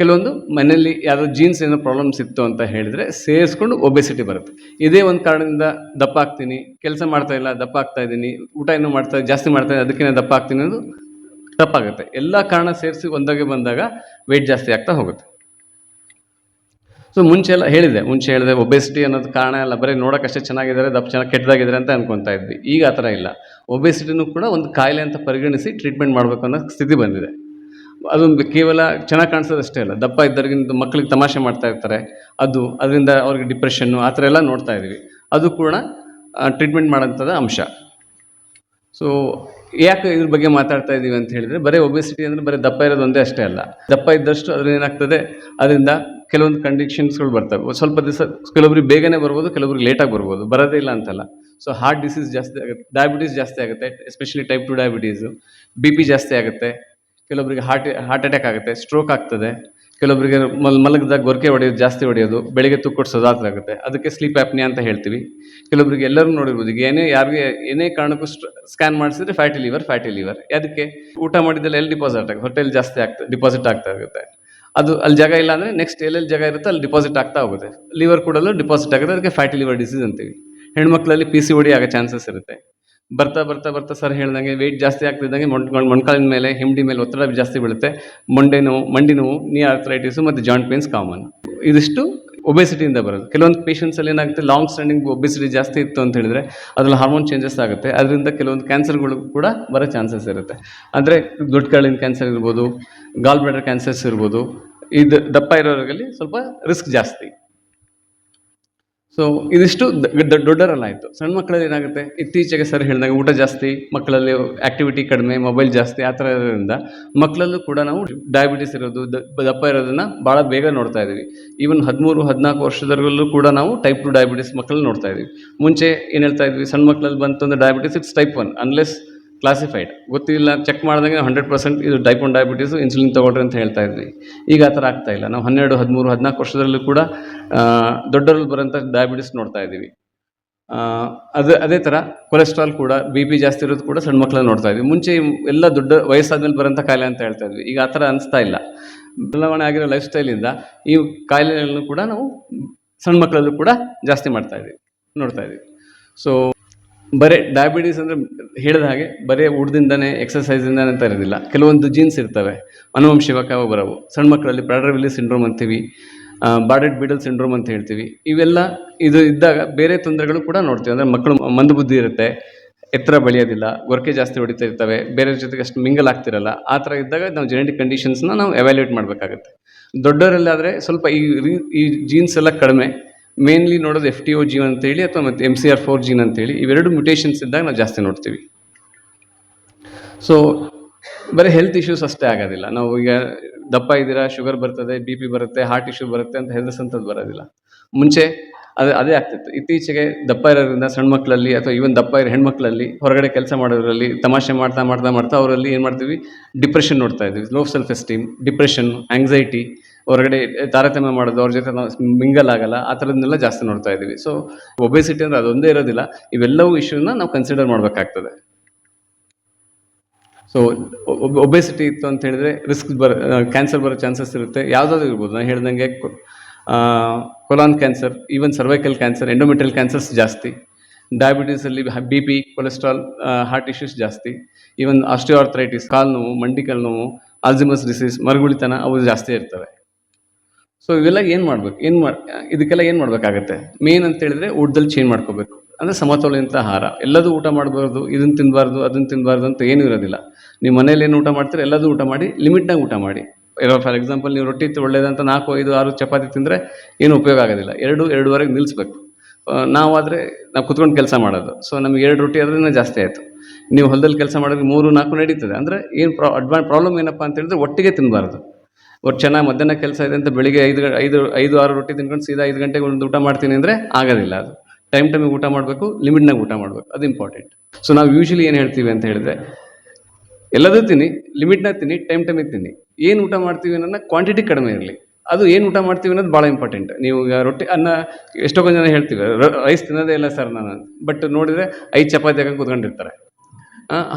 ಕೆಲವೊಂದು ಮನೆಯಲ್ಲಿ ಯಾವುದೋ ಜೀನ್ಸ್ ಏನೋ ಪ್ರಾಬ್ಲಮ್ಸ್ ಇತ್ತು ಅಂತ ಹೇಳಿದರೆ ಸೇರಿಸ್ಕೊಂಡು ಒಬೆಸಿಟಿ ಬರುತ್ತೆ. ಇದೇ ಒಂದು ಕಾರಣದಿಂದ ದಪ್ಪ ಆಗ್ತೀನಿ, ಕೆಲಸ ಮಾಡ್ತಾ ಇಲ್ಲ, ದಪ್ಪ ಆಗ್ತಾ ಇದ್ದೀನಿ, ಊಟ ಏನೋ ಮಾಡ್ತಾ ಜಾಸ್ತಿ ಮಾಡ್ತಾ ಇದ್ದೀನಿ, ಅದಕ್ಕಿಂತ ದಪ್ಪ ಆಗ್ತೀನಿ ಅನ್ನೋದು ತಪ್ಪಾಗುತ್ತೆ. ಎಲ್ಲ ಕಾರಣ ಸೇರಿಸಿ ಒಂದಾಗೆ ಬಂದಾಗ ವೆಯ್ಟ್ ಜಾಸ್ತಿ ಆಗ್ತಾ ಹೋಗುತ್ತೆ. ಸೊ ಮುಂಚೆ ಎಲ್ಲ ಹೇಳಿದೆ, ಮುಂಚೆ ಹೇಳಿದೆ ಒಬೆಸಿಟಿ ಅನ್ನೋದು ಕಾರಣ ಎಲ್ಲ ಬರೀ ನೋಡೋಕ್ಕಷ್ಟೇ ಚೆನ್ನಾಗಿದ್ದಾರೆ, ದಪ್ಪ ಚೆನ್ನಾಗಿ ಕೆಟ್ಟದಾಗಿದ್ದಾರೆ ಅಂತ ಅನ್ಕೊತಾ ಇದ್ವಿ. ಈಗ ಆ ಥರ ಇಲ್ಲ. ಒಬೆಸಿಟಿನೂ ಕೂಡ ಒಂದು ಕಾಯಿಲೆ ಅಂತ ಪರಿಗಣಿಸಿ ಟ್ರೀಟ್ಮೆಂಟ್ ಮಾಡಬೇಕು ಅನ್ನೋ ಸ್ಥಿತಿ ಬಂದಿದೆ. ಅದೊಂದು ಕೇವಲ ಚೆನ್ನಾಗಿ ಕಾಣಿಸೋದು ಅಷ್ಟೇ ಅಲ್ಲ. ದಪ್ಪ ಇದ್ದವ್ರಿಗಿಂತ ಮಕ್ಕಳಿಗೆ ತಮಾಷೆ ಮಾಡ್ತಾ ಇರ್ತಾರೆ. ಅದು, ಅದರಿಂದ ಅವ್ರಿಗೆ ಡಿಪ್ರೆಷನ್ನು ಆ ಥರ ಎಲ್ಲ ನೋಡ್ತಾ ಇದ್ದೀವಿ. ಅದು ಕೂಡ ಟ್ರೀಟ್ಮೆಂಟ್ ಮಾಡೋಂಥದ್ದು ಅಂಶ. ಸೊ ಯಾಕೆ ಇದ್ರ ಬಗ್ಗೆ ಮಾತಾಡ್ತಾ ಇದ್ದೀವಿ ಅಂತ ಹೇಳಿದರೆ, ಬರೀ ಒಬೆಸಿಟಿ ಅಂದರೆ ಬರೀ ದಪ್ಪ ಇರೋದು ಒಂದೇ ಅಷ್ಟೇ ಅಲ್ಲ. ದಪ್ಪ ಇದ್ದಷ್ಟು ಅದರಿಂದ ಏನಾಗ್ತದೆ, ಅದರಿಂದ ಕೆಲವೊಂದು ಕಂಡೀಷನ್ಸ್ಗಳು ಬರ್ತವೆ. ಸ್ವಲ್ಪ ದಿವಸ ಕೆಲವೊಬ್ರಿಗೆ ಬೇಗನೆ ಬರ್ಬೋದು, ಕೆಲವೊಬ್ರಿಗೆ ಲೇಟಾಗಿ ಬರ್ಬೋದು. ಬರೋದೇ ಇಲ್ಲ ಅಂತಲ್ಲ. ಸೊ ಹಾರ್ಟ್ ಡಿಸೀಸ್ ಜಾಸ್ತಿ ಆಗುತ್ತೆ ಡಯಾಬಿಟೀಸ್ ಜಾಸ್ತಿ ಆಗುತ್ತೆ especially type two diabetes B P ಜಾಸ್ತಿ ಆಗುತ್ತೆ. ಕೆಲವೊಬ್ಬರಿಗೆ ಹಾರ್ಟ್ ಹಾರ್ಟ್ ಅಟ್ಯಾಕ್ ಆಗುತ್ತೆ ಸ್ಟ್ರೋಕ್ ಆಗ್ತದೆ. ಕೆಲವೊಬ್ಬರಿಗೆ ಮಲ್ ಮಲಗಿದಾಗ ಗೊರಕೆ ಹೊಡೆಯೋದು ಜಾಸ್ತಿ ಹೊಡೆಯೋದು, ಬೆಳಿಗ್ಗೆ ತುಕ್ಕೊಡ್ಸೋದು ಆ ಥರ ಆಗುತ್ತೆ. ಅದಕ್ಕೆ ಸ್ಲೀಪ್ ಆ್ಯಪ್ನಿ ಅಂತ ಹೇಳ್ತೀವಿ. ಕೆಲವೊಬ್ಬರಿಗೆ ಎಲ್ಲರೂ ನೋಡಿರ್ಬೋದು, ಈಗ ಏನೇ ಯಾರಿಗೆ, ಏನೇ ಕಾರಣಕ್ಕೂ ಸ್ಕ್ಯಾನ್ ಮಾಡಿಸಿದ್ರೆ ಫ್ಯಾಟಿ ಲಿವರ್ ಫ್ಯಾಟಿ ಲಿವರ್ ಅದಕ್ಕೆ ಊಟ ಮಾಡಿದಲ್ಲಿ ಎಲ್ಲಿ ಡಿಪಾಸಿಟ್ ಆಗುತ್ತೆ ಹೊಟ್ಟೆಲಿ ಜಾಸ್ತಿ ಆಗ್ತದೆ ಡಿಪಾಸಿಟ್ ಆಗ್ತಾ ಇರುತ್ತೆ ಅದು ಅಲ್ಲಿ ಜಾಗ ಇಲ್ಲ ಅಂದರೆ ನೆಕ್ಸ್ಟ್ ಎಲ್ಲೆಲ್ಲಿ ಜಾಗ ಇರುತ್ತೆ ಅಲ್ಲಿ ಡಿಪಾಸಿಟ್ ಆಗ್ತಾ ಹೋಗುತ್ತೆ. ಲಿವರ್ ಕೂಡಲು ಡಿಪಾಸಿಟ್ ಆಗುತ್ತೆ, ಅದಕ್ಕೆ ಫ್ಯಾಟಿ ಲಿವರ್ ಡಿಸೀಸ್ ಅಂತೀವಿ. ಹೆಣ್ಮಕ್ಳಲ್ಲಿ ಪಿ ಸಿ ಒಡಿ ಆಗೋ ಚಾನ್ಸಸ್ ಇರುತ್ತೆ. ಬರ್ತಾ ಬರ್ತಾ ಬರ್ತಾ ಸರ್ ಹೇಳ್ದಂಗೆ ವೆಯ್ಟ್ ಜಾಸ್ತಿ ಆಗ್ತಿದ್ದಂಗೆ ಮೊಣ್ ಮೊಣಕಾಲಿನ ಮೇಲೆ ಹಿಂಡಿ ಮೇಲೆ ಒತ್ತಡ ಜಾಸ್ತಿ ಬೀಳುತ್ತೆ. ಮೊಂಡೆ ನೋವು, ಮಂಡಿ ನೋವು ನೀ ಆರ್ಥರೈಟಿಸು ಮತ್ತು ಜಾಯಿಂಟ್ ಪೇನ್ಸ್ ಕಾಮನ್ ಇದಿಷ್ಟು ಒಬೆಸಿಟಿಯಿಂದ ಬರೋದು. ಕೆಲವೊಂದು ಪೇಷಂಟ್ಸಲ್ಲಿ ಏನಾಗುತ್ತೆ ಲಾಂಗ್ ಸ್ಟ್ಯಾಂಡಿಂಗ್ ಒಬೆಸಿಟಿ ಜಾಸ್ತಿ ಇತ್ತು ಅಂತ ಹೇಳಿದ್ರೆ ಅದ್ರಲ್ಲಿ ಹಾರ್ಮೋನ್ ಚೇಂಜಸ್ ಆಗುತ್ತೆ. ಅದರಿಂದ ಕೆಲವೊಂದು ಕ್ಯಾನ್ಸರ್ಗಳು ಕೂಡ ಬರೋ ಚಾನ್ಸಸ್ ಇರುತ್ತೆ. ಅಂದರೆ ದೊಡ್ಡ ಕರಳಿನ ಕ್ಯಾನ್ಸರ್ ಇರ್ಬೋದು ಗಾಲ್ ಬ್ಲಾಡರ್ ಕ್ಯಾನ್ಸರ್ಸ್ ಇರ್ಬೋದು, ಇದು ದಪ್ಪ ಇರೋರಲ್ಲಿ ಸ್ವಲ್ಪ ರಿಸ್ಕ್ ಜಾಸ್ತಿ. ಸೊ ಇದಿಷ್ಟು ದೊಡ್ಡವರೆಲ್ಲ ಆಯಿತು ಸಣ್ಣ ಮಕ್ಕಳಲ್ಲಿ ಏನಾಗುತ್ತೆ? ಇತ್ತೀಚೆಗೆ ಸರ್ ಹೇಳಿದಾಗ ಊಟ ಜಾಸ್ತಿ, ಮಕ್ಕಳಲ್ಲಿ ಆಕ್ಟಿವಿಟಿ ಕಡಿಮೆ ಮೊಬೈಲ್ ಜಾಸ್ತಿ, ಆ ಥರ ಇರೋದ್ರಿಂದ ಮಕ್ಕಳಲ್ಲೂ ಕೂಡ ನಾವು ಡಯಾಬಿಟಿಸ್ ಇರೋದು ದಪ್ಪ ಇರೋದನ್ನು ಭಾಳ ಬೇಗ ನೋಡ್ತಾ ಇದ್ದೀವಿ. ಈವನ್ ಹದಿಮೂರು, ಹದಿನಾಲ್ಕು ವರ್ಷದವರೆಗೂ ಕೂಡ ನಾವು ಟೈಪ್ ಟು ಡಯಾಬಿಟಿಸ್ ಮಕ್ಕಳಲ್ಲಿ ನೋಡ್ತಾ ಇದ್ದೀವಿ. ಮುಂಚೆ ಏನು ಹೇಳ್ತಾ ಇದ್ವಿ? ಸಣ್ಣ ಮಕ್ಕಳಲ್ಲಿ ಬಂತು ಅಂದರೆ diabetes it's type one unless classified ಗೊತ್ತಿಲ್ಲ ಚೆಕ್ ಮಾಡಿದಂಗೆ ಹಂಡ್ರೆಡ್ ಪರ್ಸೆಂಟ್ ಇದು ಟೈಪ್ ಒನ್ ಡಯಾಬಿಟೀಸು ಇನ್ಸುಲಿನ್ ತೊಗೊಳ್ರಿ ಅಂತ ಹೇಳ್ತಾ ಇದ್ವಿ. ಈಗ ಆ ಥರ ಆಗ್ತಾಯಿಲ್ಲ ನಾವು ಹನ್ನೆರಡು, ಹದಿಮೂರು, ಹದಿನಾಲ್ಕು ವರ್ಷದಲ್ಲೂ ಕೂಡ ದೊಡ್ಡರಲ್ಲಿ ಬರೋಂಥ ಡಯಾಬಿಟಿಸ್ ನೋಡ್ತಾ ಇದ್ದೀವಿ. ಅದೇ ಅದೇ ಥರ ಕೊಲೆಸ್ಟ್ರಾಲ್ ಕೂಡ ಬಿ ಪಿ ಜಾಸ್ತಿ ಇರೋದು ಕೂಡ ಸಣ್ಣ ಮಕ್ಕಳನ್ನ ನೋಡ್ತಾ ಇದ್ವಿ. ಮುಂಚೆ ಎಲ್ಲ ದೊಡ್ಡ ವಯಸ್ಸಾದ್ಮೇಲೆ ಬರೋಂಥ ಕಾಯಿಲೆ ಅಂತ ಹೇಳ್ತಾ ಇದ್ವಿ. ಈಗ ಆ ಥರ ಅನಿಸ್ತಾ ಇಲ್ಲ. ಬದಲಾವಣೆ ಆಗಿರೋ ಲೈಫ್ ಸ್ಟೈಲಿಂದ ಈ ಕಾಯಿಲೆಗಳನ್ನು ಕೂಡ ನಾವು ಸಣ್ಣ ಮಕ್ಕಳಲ್ಲೂ ಕೂಡ ಜಾಸ್ತಿ ಮಾಡ್ತಾ ಇದ್ದೀವಿ, ನೋಡ್ತಾ ಇದ್ದೀವಿ. ಸೊ ಬರೀ ಡಯಾಬಿಟೀಸ್ ಅಂದರೆ ಹೇಳಿದ ಹಾಗೆ ಬರೀ ಊಟದಿಂದನೇ ಎಕ್ಸಸೈಸಿಂದನೇ ಅಂತ ಇರೋದಿಲ್ಲ. ಕೆಲವೊಂದು ಜೀನ್ಸ್ ಇರ್ತವೆ. ಅನುವಂಶಿಕವಾಗಿ ಬರೋವು ಸಣ್ಣ ಮಕ್ಕಳಲ್ಲಿ ಪ್ರಾಡರ್ವಿಲಿ ಸಿಂಡ್ರೋಮ್ ಅಂತೀವಿ ಬಾಡೆಡ್ ಬಿಡಲ್ ಸಿಂಡ್ರೋಮ್ ಅಂತ ಹೇಳ್ತೀವಿ. ಇವೆಲ್ಲ ಇದು ಇದ್ದಾಗ ಬೇರೆ ತೊಂದರೆಗಳು ಕೂಡ ನೋಡ್ತೀವಿ. ಅಂದರೆ ಮಕ್ಕಳು ಮಂದಬುದ್ಧಿ ಇರುತ್ತೆ, ಎತ್ತರ ಬೆಳೆಯೋದಿಲ್ಲ ಗೊರಕೆ ಜಾಸ್ತಿ ಹೊಡಿತಾ ಇರ್ತವೆ, ಬೇರೆಯವ್ರ ಜೊತೆಗೆ ಅಷ್ಟು ಮಿಂಗಲ್ ಆಗ್ತಿರಲ್ಲ. ಆ ಥರ ಇದ್ದಾಗ ನಾವು ಜೆನೆಟಿಕ್ ಕಂಡೀಷನ್ಸ್ನ ನಾವು ಎವ್ಯಾಲ್ಯೂಯೇಟ್ ಮಾಡಬೇಕಾಗುತ್ತೆ. ದೊಡ್ಡವರಲ್ಲಾದರೆ ಸ್ವಲ್ಪ ಈ ಈ ಜೀನ್ಸ್ ಎಲ್ಲ ಕಡಿಮೆ. ಮೇನ್ಲಿ ನೋಡೋದು ಎಫ್ ಟಿ ಒ ಜೀನ್ ಅಂತೇಳಿ ಅಥವಾ ಮತ್ತು M C R four gene ಅಂತೇಳಿ, ಇವೆರಡು ಮ್ಯುಟೇಷನ್ಸ್ ಇದ್ದಾಗ ನಾವು ಜಾಸ್ತಿ ನೋಡ್ತೀವಿ. ಸೊ ಬರೀ ಹೆಲ್ತ್ ಇಶ್ಯೂಸ್ ಅಷ್ಟೇ ಆಗೋದಿಲ್ಲ. ನಾವು ಈಗ ದಪ್ಪ ಇದ್ದೀರಾ ಶುಗರ್ ಬರ್ತದೆ ಬಿ ಪಿ ಬರುತ್ತೆ ಹಾರ್ಟ್ ಇಶ್ಯೂ ಬರುತ್ತೆ ಅಂತ ಹೆದರ್ಸಂಥದ್ದು ಬರೋದಿಲ್ಲ. ಮುಂಚೆ ಅದೇ ಅದೇ ಆಗ್ತಿತ್ತು. ಇತ್ತೀಚೆಗೆ ದಪ್ಪ ಇರೋದ್ರಿಂದ ಸಣ್ಣ ಮಕ್ಕಳಲ್ಲಿ ಅಥವಾ ಈವನ್ ದಪ್ಪ ಇರೋ ಹೆಣ್ಮಕ್ಳಲ್ಲಿ ಹೊರಗಡೆ ಕೆಲಸ ಮಾಡೋದ್ರಲ್ಲಿ ತಮಾಷೆ ಮಾಡ್ತಾ ಮಾಡ್ತಾ ಮಾಡ್ತಾ ಅವರಲ್ಲಿ ಏನು ಮಾಡ್ತೀವಿ? ಡಿಪ್ರೆಷನ್ ನೋಡ್ತಾ ಇದ್ದೀವಿ. Low self esteem depression anxiety ಹೊರಗಡೆ ತಾರತಮ್ಯ ಮಾಡೋದು, ಅವ್ರ ಜೊತೆ ನಾವು ಮಿಂಗಲ್ ಆಗಲ್ಲ, ಆ ಥರದನ್ನೆಲ್ಲ ಜಾಸ್ತಿ ನೋಡ್ತಾ ಇದ್ದೀವಿ. ಸೊ ಒಬೆಸಿಟಿ ಅಂದರೆ ಅದೊಂದೇ ಇರೋದಿಲ್ಲ. ಇವೆಲ್ಲವೂ ಇಶ್ಯೂನ ನಾವು ಕನ್ಸಿಡರ್ ಮಾಡಬೇಕಾಗ್ತದೆ. ಸೊ ಒಬೆಸಿಟಿ ಇತ್ತು ಅಂತ ಹೇಳಿದ್ರೆ ರಿಸ್ಕ್ ಬರ ಕ್ಯಾನ್ಸರ್ ಬರೋ ಚಾನ್ಸಸ್ ಇರುತ್ತೆ. ಯಾವುದಾದ್ರು ಇರ್ಬೋದು. ನಾನು ಹೇಳ್ದಂಗೆ colon cancer even cervical cancer endometrial cancers ಜಾಸ್ತಿ. ಡಯಾಬಿಟೀಸಲ್ಲಿ B P cholesterol heart issues ಜಾಸ್ತಿ. ಈವನ್ ಆಸ್ಟಿಯೋಆರ್ಥ್ರೈಟಿಸ್ ಕಾಲು ನೋವು ಮಂಡಿಕಲ್ ನೋವು ಆಲ್ಜಿಮಸ್ ಡಿಸೀಸ್ ಮರುಗುಳಿತನ, ಅವು ಜಾಸ್ತಿ ಇರ್ತವೆ. ಸೊ ಇವೆಲ್ಲ ಏನು ಮಾಡ್ಬೇಕು? ಏನು ಮಾಡಿ ಇದಕ್ಕೆಲ್ಲ ಏನು ಮಾಡಬೇಕಾಗತ್ತೆ? ಮೇನ್ ಅಂತ ಹೇಳಿದ್ರೆ ಊಟದಲ್ಲಿ ಚೇಂಜ್ ಮಾಡ್ಕೋಬೇಕು. ಅಂದರೆ ಸಮತೋಲಿತ ಆಹಾರ. ಎಲ್ಲದೂ ಊಟ ಮಾಡಬಾರ್ದು ಇದನ್ನು ತಿನ್ನಬಾರ್ದು ಅದನ್ನು ತಿನ್ನಬಾರ್ದು ಅಂತ ಏನೂ ಇರೋದಿಲ್ಲ. ನೀವು ಮನೇಲಿ ಏನು ಊಟ ಮಾಡ್ತೀರಿ ಎಲ್ಲದೂ ಊಟ ಮಾಡಿ ಲಿಮಿಟ್ನಾಗ ಊಟ ಮಾಡಿ. ಇರೋ ಫಾರ್ ಎಕ್ಸಾಂಪಲ್ ನೀವು ರೊಟ್ಟಿ ಒಳ್ಳೇದಂತ ನಾಲ್ಕು, ಐದು, ಆರು ಚಪಾತಿ ತಿಂದರೆ ಏನು ಉಪಯೋಗ ಆಗೋದಿಲ್ಲ. ಎರಡು, ಎರಡುವರೆಗೆ ನಿಲ್ಲಿಸ್ಬೇಕು ನಾವಾದರೆ ನಾವು ಕುತ್ಕೊಂಡು ಕೆಲಸ ಮಾಡೋದು. ಸೊ ನಮಗೆ ಎರಡು ರೊಟ್ಟಿ ಆದ್ರೂ ಜಾಸ್ತಿ ಆಯಿತು. ನೀವು ಹೊಲದಲ್ಲಿ ಕೆಲಸ ಮಾಡಿದ್ರೆ ಮೂರು, ನಾಲ್ಕು ನಡೀತದೆ. ಅಂದರೆ ಏನು ಪ್ರಾ ಅಡ್ವಾ ಪ್ರಾಬ್ಲಮ್ ಏನಪ್ಪ ಅಂತ ಹೇಳಿದ್ರೆ ಒಟ್ಟಿಗೆ ತಿನ್ನಬಾರ್ದು ಒಟ್ಟು ಚೆನ್ನಾಗಿ ಮಧ್ಯಾಹ್ನ ಕೆಲಸ ಇದೆ ಅಂತ ಬೆಳಿಗ್ಗೆ ಐದು ಐದು ಐದು, ಆರು ರೊಟ್ಟಿ ತಿನ್ಕೊಂಡು ಸೀದಾ ಐದು ಗಂಟೆಗೆ ಒಂದು ಊಟ ಮಾಡ್ತೀನಿ ಅಂದರೆ ಆಗೋದಿಲ್ಲ ಅದು. ಟೈಮ್ ಟೈಮಿಗೆ ಊಟ ಮಾಡಬೇಕು ಲಿಮಿಟ್ನಾಗ ಊಟ ಮಾಡಬೇಕು, ಅದು ಇಂಪಾರ್ಟೆಂಟ್ ಸೊ ನಾವು ಯೂಶಲಿ ಏನು ಹೇಳ್ತೀವಿ ಅಂತ ಹೇಳಿದ್ರೆ, ಎಲ್ಲದೂ ತಿನ್ನಿ ಲಿಮಿಟ್ನಾಗ ತಿನ್ನಿ ಟೈಮ್ ಟೈಮಿಗೆ ತಿನ್ನಿ. ಏನು ಊಟ ಮಾಡ್ತೀವಿ ಅನ್ನೋದನ್ನ ಕ್ವಾಂಟಿಟಿ ಕಡಿಮೆ ಇರಲಿ. ಅದು ಏನು ಊಟ ಮಾಡ್ತೀವಿ ಅನ್ನೋದು ಭಾಳ ಇಂಪಾರ್ಟೆಂಟ್ ನೀವು ಈಗ ರೊಟ್ಟಿ, ಅನ್ನ ಎಷ್ಟೊಂದು ಜನ ಹೇಳ್ತೀವಿ ರೈಸ್ ತಿನ್ನೋದೇ ಇಲ್ಲ ಸರ್ ನಾನು ಬಟ್ ನೋಡಿದರೆ ಐದು ಚಪಾತಿ ಹಾಕೊಂಡು ಕೂತ್ಕೊಂಡಿರ್ತಾರೆ.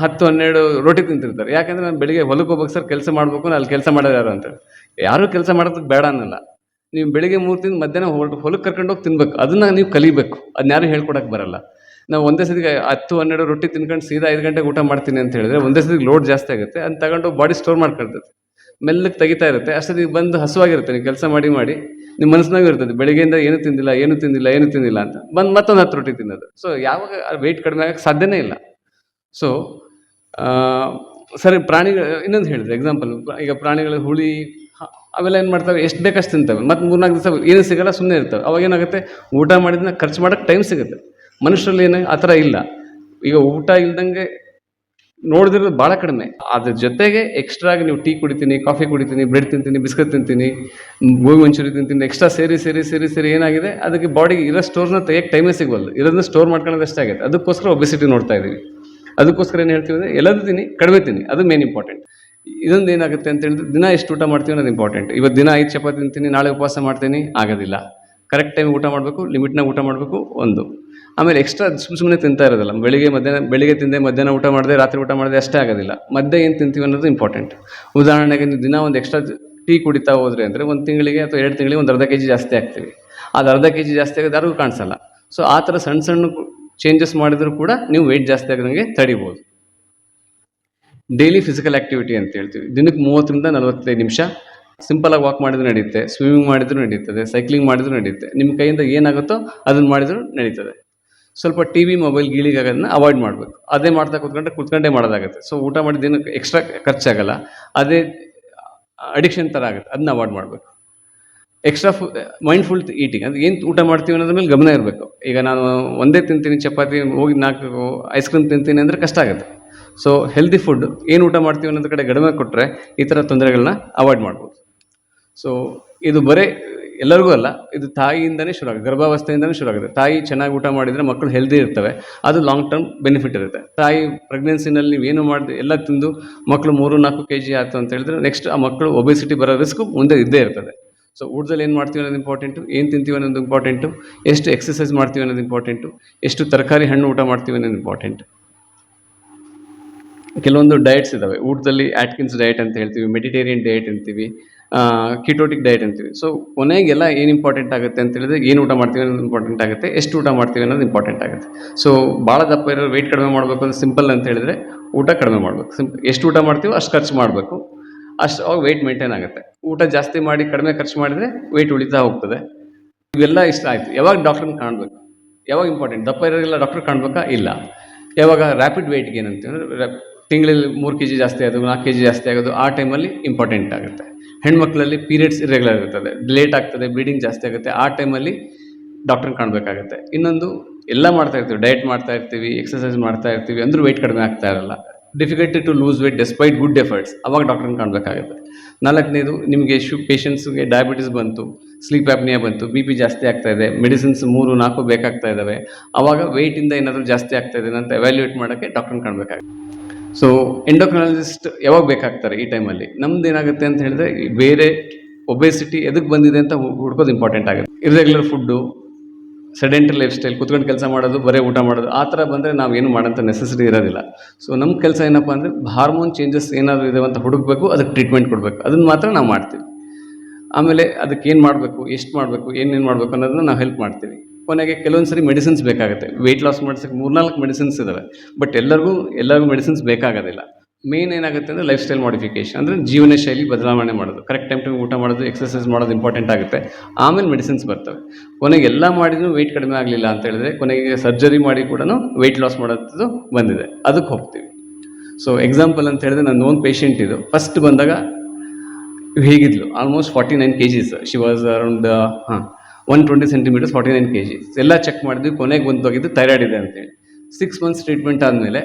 ಹತ್ತು ಹನ್ನೆರಡು ರೊಟ್ಟಿ ತಿಂತಿರ್ತಾರೆ. ಯಾಕಂದ್ರೆ ನಾನು ಬೆಳಿಗ್ಗೆ ಹೊಲಕ್ಕೆ ಹೋಗ್ಬೇಕು ಸರ್, ಕೆಲಸ ಮಾಡಬೇಕು ಅಲ್ಲಿ ಕೆಲಸ ಮಾಡೋದು ಯಾರು ಅಂತ ಯಾರು ಕೆಲಸ ಮಾಡೋದಕ್ಕೆ ಬೇಡ ಅನ್ನಲ್ಲ. ನೀವು ಬೆಳಿಗ್ಗೆ ಮೂರು ತಿಂದು ಮಧ್ಯಾಹ್ನ ಹೊರಟು ಹೊಲಕ್ಕೆ ಕರ್ಕೊಂಡು ಹೋಗಿ ತಿನ್ಬೇಕು. ಅದನ್ನ ನೀವು ಕಲಿಬೇಕು. ಅದನ್ನ ಯಾರು ಹೇಳ್ಕೊಡಕ್ಕೆ ಬರಲ್ಲ. ನಾವು ಒಂದೇ ಸತಿಗೆ ಹತ್ತು ಹನ್ನೆರಡು ರೊಟ್ಟಿ ತಿನ್ಕೊಂಡು ಸೀದಾ ಐದು ಗಂಟೆಗೆ ಊಟ ಮಾಡ್ತೀನಿ ಅಂತ ಹೇಳಿದ್ರೆ ಒಂದೇ ಸತಿಗೆ ಲೋಡ್ ಜಾಸ್ತಿ ಆಗುತ್ತೆ. ಅದನ್ನ ತಗೊಂಡು ಬಾಡಿ ಸ್ಟೋರ್ ಮಾಡ್ಕೊಳ್ತದೆ. ಮೆಲ್ಲಕ್ಕೆ ತೆಗಿತಾ ಇರುತ್ತೆ. ಅಷ್ಟೊತ್ತಿಗೆ ಬಂದು ಹಸುವಾಗಿರುತ್ತೆ. ನೀವು ಕೆಲಸ ಮಾಡಿ ಮಾಡಿ ನಿಮ್ಮ ಮನಸ್ಸಿನಾಗೂ ಇರ್ತದೆ. ಬೆಳಿಗ್ಗೆಯಿಂದ ಏನು ತಿಂದಿಲ್ಲ ಏನು ತಿಂದಿಲ್ಲ ಏನು ತಿಂದಿಲ್ಲ ಅಂತ. ಬಂದು ಮತ್ತೊಂದು ಹತ್ತು ರೊಟ್ಟಿ ತಿನ್ನೋದು. ಸೊ ಯಾವಾಗ ವೆಯ್ಟ್ ಕಡಿಮೆ ಆಗಕ್ಕೆ ಸಾಧ್ಯನೇ ಇಲ್ಲ. ಸೊ ಸರಿ, ಪ್ರಾಣಿಗಳು, ಇನ್ನೊಂದು ಹೇಳಿದ್ರೆ ಎಕ್ಸಾಂಪಲ್ ಈಗ ಪ್ರಾಣಿಗಳು ಹುಳಿ ಅವೆಲ್ಲ ಏನು ಮಾಡ್ತವೆ? ಎಷ್ಟು ಬೇಕಷ್ಟು ತಿಂತವೆ. ಮತ್ತು ಮೂರ್ನಾಲ್ಕು ದಿವಸ ಏನು ಸಿಗಲ್ಲ ಸುಮ್ಮನೆ ಇರ್ತವೆ. ಅವಾಗ ಏನಾಗುತ್ತೆ? ಊಟ ಮಾಡಿದ್ನ ಖರ್ಚು ಮಾಡೋಕ್ಕೆ ಟೈಮ್ ಸಿಗುತ್ತೆ. ಮನುಷ್ಯರಲ್ಲಿ ಏನು, ಆ ಥರ ಇಲ್ಲ. ಈಗ ಊಟ ಇಲ್ದಂಗೆ ನೋಡಿದಿರೋದು ಭಾಳ ಕಡಿಮೆ. ಅದ್ರ ಜೊತೆಗೆ ಎಕ್ಸ್ಟ್ರಾ ಆಗಿ ನೀವು ಟೀ ಕುಡಿತೀನಿ ಕಾಫಿ ಕುಡಿತೀನಿ ಬ್ರೆಡ್ ತಿಂತೀನಿ, ಬಿಸ್ಕತ್ ತಿಂತೀನಿ, ಗೋಬಿ ಮಂಚೂರಿ ತಿಂತೀನಿ ಎಕ್ಸ್ಟ್ರಾ ಸೇರಿ ಸೇರಿ ಸೇರಿ ಸೇರಿ ಏನಾಗಿದೆ? ಅದಕ್ಕೆ ಬಾಡಿಗೆ ಇರೋ ಸ್ಟೋರ್ನ ತೆಗೆಯೋಕ್ಕೆ ಟೈಮೇ ಸಿಗಬಲ್ಲ ಇರೋದನ್ನ ಸ್ಟೋರ್ ಮಾಡ್ಕೊಳ್ಳೋದು ಅಷ್ಟೇ ಆಗುತ್ತೆ. ಅದಕ್ಕೋಸ್ಕರ ಒಬೆಸಿಟಿ ನೋಡ್ತಾ ಇದ್ದೀವಿ ಅದಕ್ಕೋಸ್ಕರ ಏನು ಹೇಳ್ತೀವಿ ಅಂದರೆ ಎಲ್ಲದೂ ತಿನ್ನಿ ಕಡಿಮೆ ತಿನ್ನಿ, ಅದು ಮೇನ್ ಇಂಪಾರ್ಟೆಂಟ್ ಇದೊಂದು ಏನಾಗುತ್ತೆ ಅಂತ ಹೇಳಿದ್ರೆ ದಿನ ಎಷ್ಟು ಊಟ ಮಾಡ್ತೀವಿ ಅನ್ನೋದು ಇಂಪಾರ್ಟೆಂಟ್ ಇವತ್ತು ದಿನ ಐದು ಚಪಾತಿ ತಿಂತೀನಿ, ನಾಳೆ ಉಪವಾಸ ಮಾಡ್ತೀನಿ, ಆಗೋದಿಲ್ಲ. ಕರೆಕ್ಟ್ ಟೈಮ್ ಊಟ ಮಾಡಬೇಕು ಲಿಮಿಟ್ನಾಗ ಊಟ ಮಾಡಬೇಕು, ಒಂದು. ಆಮೇಲೆ ಎಕ್ಸ್ಟ್ರಾ ಸುಮ್ಮ ಸುಮ್ಮನೆ ತಿಂತಾ ಇರೋದಿಲ್ಲ, ಬೆಳಿಗ್ಗೆ, ಮಧ್ಯಾಹ್ನ, ಬೆಳಿಗ್ಗೆ ತಿಂದೆ, ಮಧ್ಯಾಹ್ನ ಊಟ ಮಾಡಿದೆ, ರಾತ್ರಿ ಊಟ ಮಾಡಿದೆ ಅಷ್ಟೇ ಆಗೋದಿಲ್ಲ. ಮಧ್ಯೆ ಏನು ತಿಂತೀವಿ ಅನ್ನೋದು ಇಂಪಾರ್ಟೆಂಟ್ ಉದಾಹರಣೆಗೆ ನೀವು ದಿನ ಒಂದು ಎಕ್ಸ್ಟ್ರಾ ಟೀ ಕುಡಿತಾ ಹೋದ್ರೆ ಅಂದರೆ ಒಂದು ತಿಂಗಳಿಗೆ ಅಥವಾ ಎರಡು ತಿಂಗಳಿಗೆ ಒಂದು ಅರ್ಧ ಕೆ ಜಿ ಜಾಸ್ತಿ ಆಗ್ತೀವಿ ಅದು ಅರ್ಧ ಕೆ ಜಿ ಜಾಸ್ತಿ ಆಗೋದು ಯಾರಿಗೂ ಕಾಣಿಸಲ್ಲ. ಸೊ ಆ ಥರ ಸಣ್ಣ ಸಣ್ಣ ಚೇಂಜಸ್ ಮಾಡಿದರೂ ಕೂಡ ನೀವು ವೆಯ್ಟ್ ಜಾಸ್ತಿ ಆಗದಂಗೆ ತಡಿಬೋದು. ಡೈಲಿ ಫಿಸಿಕಲ್ ಆ್ಯಕ್ಟಿವಿಟಿ ಅಂತ ಹೇಳ್ತೀವಿ. ದಿನಕ್ಕೆ ಮೂವತ್ತರಿಂದ ನಲವತ್ತೈದು ನಿಮಿಷ. ಸಿಂಪಲಾಗಿ ವಾಕ್ ಮಾಡಿದ್ರು ನಡೆಯುತ್ತೆ ಸ್ವಿಮ್ಮಿಂಗ್ ಮಾಡಿದ್ರು ನಡೀತದೆ. ಸೈಕ್ಲಿಂಗ್ ಮಾಡಿದ್ರು ನಡೆಯುತ್ತೆ ನಿಮ್ಮ ಕೈಯಿಂದ ಏನಾಗುತ್ತೋ ಅದನ್ನು ಮಾಡಿದ್ರು ನಡೀತದೆ. ಸ್ವಲ್ಪ ಟಿ ವಿ ಮೊಬೈಲ್ ಗೀಳಿಗಾಗೋದನ್ನ ಅವಾಯ್ಡ್ ಮಾಡಬೇಕು. ಅದೇ ಮಾಡ್ತಾ ಕೂತ್ಕೊಂಡ್ರೆ ಕೂತ್ಕೊಂಡೇ ಮಾಡೋದಾಗುತ್ತೆ. ಸೊ ಊಟ ಮಾಡಿದ ದಿನಕ್ಕೆ ಎಕ್ಸ್ಟ್ರಾ ಖರ್ಚಾಗಲ್ಲ. ಅದೇ ಅಡಿಕ್ಷನ್ ಥರ ಆಗುತ್ತೆ. ಅದನ್ನ ಅವಾಯ್ಡ್ ಮಾಡಬೇಕು. ಎಕ್ಸ್ಟ್ರಾ ಫು ಮೈಂಡ್ಫುಲ್ ಈಟಿಂಗ್ ಅಂದ್ರೆ ಏನು ಊಟ ಮಾಡ್ತೀವಿ ಅನ್ನೋದ್ರ ಮೇಲೆ ಗಮನ ಇರಬೇಕು. ಈಗ ನಾನು ಒಂದೇ ತಿಂತೀನಿ, ಚಪಾತಿ, ಹೋಗಿ ನಾಲ್ಕು ಐಸ್ ಕ್ರೀಮ್ ತಿಂತೀನಿ ಅಂದರೆ ಕಷ್ಟ ಆಗುತ್ತೆ. ಸೊ ಹೆಲ್ದಿ ಫುಡ್ ಏನು ಊಟ ಮಾಡ್ತೀವಿ ಅನ್ನೋದ್ರ ಕಡೆ ಗಡಿಮೆ ಕೊಟ್ಟರೆ ಈ ಥರ ತೊಂದರೆಗಳನ್ನ ಅವಾಯ್ಡ್ ಮಾಡ್ಬೋದು. ಸೊ ಇದು ಬರೀ ಎಲ್ಲರಿಗೂ ಅಲ್ಲ, ಇದು ತಾಯಿಯಿಂದನೇ ಶುರು ಆಗುತ್ತೆ, ಗರ್ಭಾವಸ್ಥೆಯಿಂದನೇ ಶುರು ಆಗುತ್ತೆ. ತಾಯಿ ಚೆನ್ನಾಗಿ ಊಟ ಮಾಡಿದರೆ ಮಕ್ಕಳು ಹೆಲ್ದಿ ಇರ್ತವೆ, ಅದು ಲಾಂಗ್ ಟರ್ಮ್ ಬೆನಿಫಿಟ್ ಇರುತ್ತೆ. ತಾಯಿ ಪ್ರೆಗ್ನೆನ್ಸಿನಲ್ಲಿ ನೀವು ಏನು ಮಾಡಿದೆ, ಎಲ್ಲ ತಿಂದು ಮಕ್ಕಳು ಮೂರು ನಾಲ್ಕು ಕೆ ಜಿ ಆಯಿತು ಅಂತ ಹೇಳಿದ್ರೆ ನೆಕ್ಸ್ಟ್ ಆ ಮಕ್ಕಳು ಒಬೆಸಿಟಿ ಬರೋ ರಿಸ್ಕು ಮುಂದೆ ಇದ್ದೇ ಇರ್ತದೆ. ಸೊ ಊಟದಲ್ಲಿ ಏನು ಮಾಡ್ತೀವಿ ಅನ್ನೋದು ಇಂಪಾರ್ಟೆಂಟು ಏನು ತಿಂತೀವಿ ಅನ್ನೋದು ಇಂಪಾರ್ಟೆಂಟು ಎಷ್ಟು ಎಕ್ಸಸೈಸ್ ಮಾಡ್ತೀವಿ ಅನ್ನೋದು ಇಂಪಾರ್ಟೆಂಟು ಎಷ್ಟು ತರಕಾರಿ ಹಣ್ಣು ಊಟ ಮಾಡ್ತೀವಿ ಅನ್ನೋದು ಇಂಪಾರ್ಟೆಂಟ್ ಕೆಲವೊಂದು ಡಯಟ್ಸ್ ಇದ್ದಾವೆ ಊಟದಲ್ಲಿ ಆಟ್ಕಿನ್ಸ್ ಡಯಟ್ ಅಂತ ಹೇಳ್ತೀವಿ ಮೆಡಿಟೇರಿಯನ್ ಡಯಟ್ ಅಂತೀವಿ ಕಿಟೋಟಿಕ್ ಡಯಟ್ ಅಂತೀವಿ. ಸೊ ಕೊನೆಗೆಲ್ಲ ಏನು ಇಂಪಾರ್ಟೆಂಟ್ ಆಗುತ್ತೆ ಅಂತ ಹೇಳಿದ್ರೆ ಏನು ಊಟ ಮಾಡ್ತೀವಿ ಅನ್ನೋದು ಇಂಪಾರ್ಟೆಂಟ್ ಆಗುತ್ತೆ, ಎಷ್ಟು ಊಟ ಮಾಡ್ತೀವಿ ಅನ್ನೋದು ಇಂಪಾರ್ಟೆಂಟ್ ಆಗುತ್ತೆ. ಸೊ ಭಾಳ ದಪ್ಪ ಇರೋ ವೆಯ್ಟ್ ಕಡಿಮೆ ಮಾಡಬೇಕು ಅಂದರೆ ಸಿಂಪಲ್ ಅಂತ ಹೇಳಿದ್ರೆ ಊಟ ಕಡಿಮೆ ಮಾಡಬೇಕು. ಸಿಂಪ್ ಎಷ್ಟು ಊಟ ಮಾಡ್ತೀವೋ ಅಷ್ಟು ಖರ್ಚು ಮಾಡಬೇಕು. ಅಷ್ಟು ಅವಾಗ ವೆಯ್ಟ್ ಮೇಂಟೈನ್ ಆಗುತ್ತೆ. ಊಟ ಜಾಸ್ತಿ ಮಾಡಿ, ಕಡಿಮೆ ಖರ್ಚು ಮಾಡಿದರೆ ವೆಯ್ಟ್ ಉಳಿತಾ ಹೋಗ್ತದೆ. ಇವೆಲ್ಲ ಇಷ್ಟ ಆಯಿತು. ಯಾವಾಗ ಡಾಕ್ಟ್ರನ್ನ ಕಾಣಬೇಕು? ಯಾವಾಗ ಇಂಪಾರ್ಟೆಂಟ್ ದಪ್ಪ ಇರೋರಿಗೆಲ್ಲ ಡಾಕ್ಟ್ರ್ ಕಾಣಬೇಕಾ? ಇಲ್ಲ. ಯಾವಾಗ ರ್ಯಾಪಿಡ್ ವೆಯ್ಟ್ಗೆ ಏನಂತಂದರೆ ತಿಂಗಳಲ್ಲಿ ಮೂರು ಕೆ ಜಿ ಜಾಸ್ತಿ ಆಗೋದು, ನಾಲ್ಕು ಕೆ ಜಿ ಜಾಸ್ತಿ ಆಗೋದು, ಆ ಟೈಮಲ್ಲಿ ಇಂಪಾರ್ಟೆಂಟ್ ಆಗುತ್ತೆ. ಹೆಣ್ಮಕ್ಳಲ್ಲಿ ಪೀರಿಯಡ್ಸ್ ಇರೆಗ್ಯುಲರ್ ಇರ್ತದೆ. ಲೇಟ್ ಆಗ್ತದೆ ಬ್ಲೀಡಿಂಗ್ ಜಾಸ್ತಿ ಆಗುತ್ತೆ, ಆ ಟೈಮಲ್ಲಿ ಡಾಕ್ಟ್ರನ್ನ ಕಾಣಬೇಕಾಗುತ್ತೆ. ಇನ್ನೊಂದು, ಎಲ್ಲ ಮಾಡ್ತಾ ಇರ್ತೀವಿ. ಡಯಟ್ ಮಾಡ್ತಾ ಇರ್ತೀವಿ ಎಕ್ಸಸೈಸ್ ಮಾಡ್ತಾ ಇರ್ತೀವಿ, ಅಂದ್ರೂ ವೆಯ್ಟ್ ಕಡಿಮೆ ಆಗ್ತಾ ಇರಲ್ಲ. Difficulty to lose weight despite good efforts ಅವಾಗ ಡಾಕ್ಟ್ರನ್ನ ಕಾಣಬೇಕಾಗುತ್ತೆ. ನಾಲ್ಕನೇದು, ನಿಮಗೆ ಶು ಪೇಷಂಟ್ಸ್ಗೆ ಡಯಾಬಿಟಿಸ್ ಬಂತು ಸ್ಲೀಪ್ ಆ್ಯಪ್ನಿಯಾ ಬಂತು ಬಿ ಪಿ ಜಾಸ್ತಿ ಆಗ್ತಾ ಇದೆ ಮೆಡಿಸಿನ್ಸ್ ಮೂರು, ನಾಲ್ಕು ಬೇಕಾಗ್ತಾ ಇದ್ದಾವೆ ಆವಾಗ ವೆಯ್ಟಿಂದ ಏನಾದರೂ ಜಾಸ್ತಿ ಆಗ್ತಾ ಇದೆ ಅಂತ ಎವ್ಯಾಲ್ಯೂಯೇಟ್ ಮಾಡೋಕ್ಕೆ ಡಾಕ್ಟ್ರನ್ನ ಕಾಣಬೇಕಾಗುತ್ತೆ. ಸೊ ಎಂಡೋಕ್ರಾಲಜಿಸ್ಟ್ ಯಾವಾಗ ಬೇಕಾಗ್ತಾರೆ ಈ ಟೈಮಲ್ಲಿ ನಮ್ದು ಏನಾಗುತ್ತೆ ಅಂತ ಹೇಳಿದ್ರೆ, ಬೇರೆ ಒಬೆಸಿಟಿ ಎದಕ್ಕೆ ಬಂದಿದೆ ಅಂತ ಹುಡ್ಕೋದು ಇಂಪಾರ್ಟೆಂಟ್ ಆಗುತ್ತೆ. Irregular food sedentary life style ಕುತ್ಕೊಂಡು ಕೆಲಸ ಮಾಡೋದು, ಬರೀ ಊಟ ಮಾಡೋದು, ಆ ಥರ ಬಂದರೆ ನಾವು ಏನು ಮಾಡೋಂಥ ನೆಸೆಸಿಟಿ ಇರೋದಿಲ್ಲ. ಸೊ ನಮ್ಮ ಕೆಲಸ ಏನಪ್ಪ ಅಂದರೆ ಹಾರ್ಮೋನ್ ಚೇಂಜಸ್ ಏನಾದರೂ ಇದೆ ಅಂತ ಹುಡುಕಬೇಕು, ಅದಕ್ಕೆ ಟ್ರೀಟ್ಮೆಂಟ್ ಕೊಡಬೇಕು. ಅದನ್ನು ಮಾತ್ರ ನಾವು ಮಾಡ್ತೀವಿ. ಆಮೇಲೆ ಅದಕ್ಕೆ ಏನು ಮಾಡಬೇಕು, ಎಷ್ಟು ಮಾಡಬೇಕು, ಏನೇನು ಮಾಡಬೇಕು ಅನ್ನೋದನ್ನ ನಾವು ಹೆಲ್ಪ್ ಮಾಡ್ತೀವಿ. ಕೊನೆಗೆ ಕೆಲವೊಂದು ಸರಿ ಮೆಡಿಸಿನ್ಸ್ ಬೇಕಾಗುತ್ತೆ. ವೆಯ್ಟ್ ಲಾಸ್ ಮಾಡಿಸೋಕ್ಕೆ ಮೂರ್ನಾಲ್ಕು ಮೆಡಿಸಿನ್ಸ್ ಇದ್ದಾವೆ ಬಟ್ ಎಲ್ಲರಿಗೂ ಎಲ್ಲರಿಗೂ ಮೆಡಿಸಿನ್ಸ್ ಬೇಕಾಗೋದಿಲ್ಲ. ಮೇನ್ ಏನಾಗುತ್ತೆ ಅಂದರೆ ಲೈಫ್ ಸ್ಟೈಲ್ ಮಾಡಿಫಿಕೇಶನ್ ಅಂದರೆ ಜೀವನ ಶೈಲಿ ಬದಲಾವಣೆ ಮಾಡೋದು. ಕರೆಕ್ಟ್ ಟೈಮ್ ಟೈಮ್ ಊಟ ಮಾಡೋದು ಎಕ್ಸಸೈಸ್ ಮಾಡೋದು ಇಂಪಾರ್ಟೆಂಟ್ ಆಗುತ್ತೆ. ಆಮೇಲೆ ಮೆಡಿಸಿನ್ಸ್ ಬರ್ತವೆ. ಕೊನೆಗೆ ಎಲ್ಲ ಮಾಡಿದ್ರು ವೆಯ್ಟ್ ಕಡಿಮೆ ಆಗಲಿಲ್ಲ ಅಂತ ಹೇಳಿದ್ರೆ, ಕೊನೆಗೆ ಸರ್ಜರಿ ಮಾಡಿ ಕೂಡ ವೆಯ್ಟ್ ಲಾಸ್ ಮಾಡೋದು ಬಂದಿದೆ. ಅದಕ್ಕೆ ಹೋಗ್ತೀವಿ. ಸೊ ಎಕ್ಸಾಂಪಲ್ ಅಂತ ಹೇಳಿದ್ರೆ ನನ್ನ ಓನ್ ಪೇಷೆಂಟ್ ಇದು. ಫಸ್ಟ್ ಬಂದಾಗ ಹೇಗಿದ್ಲು? Almost forty nine K Gs she was around ಹಾಂ one twenty centimetres forty nine K Gs ಎಲ್ಲ ಚೆಕ್ ಮಾಡಿದ್ವಿ, ಕೊನೆಗೆ ಬಂದು ಹೋಗಿದ್ದು ಥೈರಾಯ್ಡ್ ಇದೆ ಅಂತೇಳಿ ಸಿಕ್ಸ್ ಮಂತ್ಸ್ ಟ್ರೀಟ್ಮೆಂಟ್ ಆದಮೇಲೆ,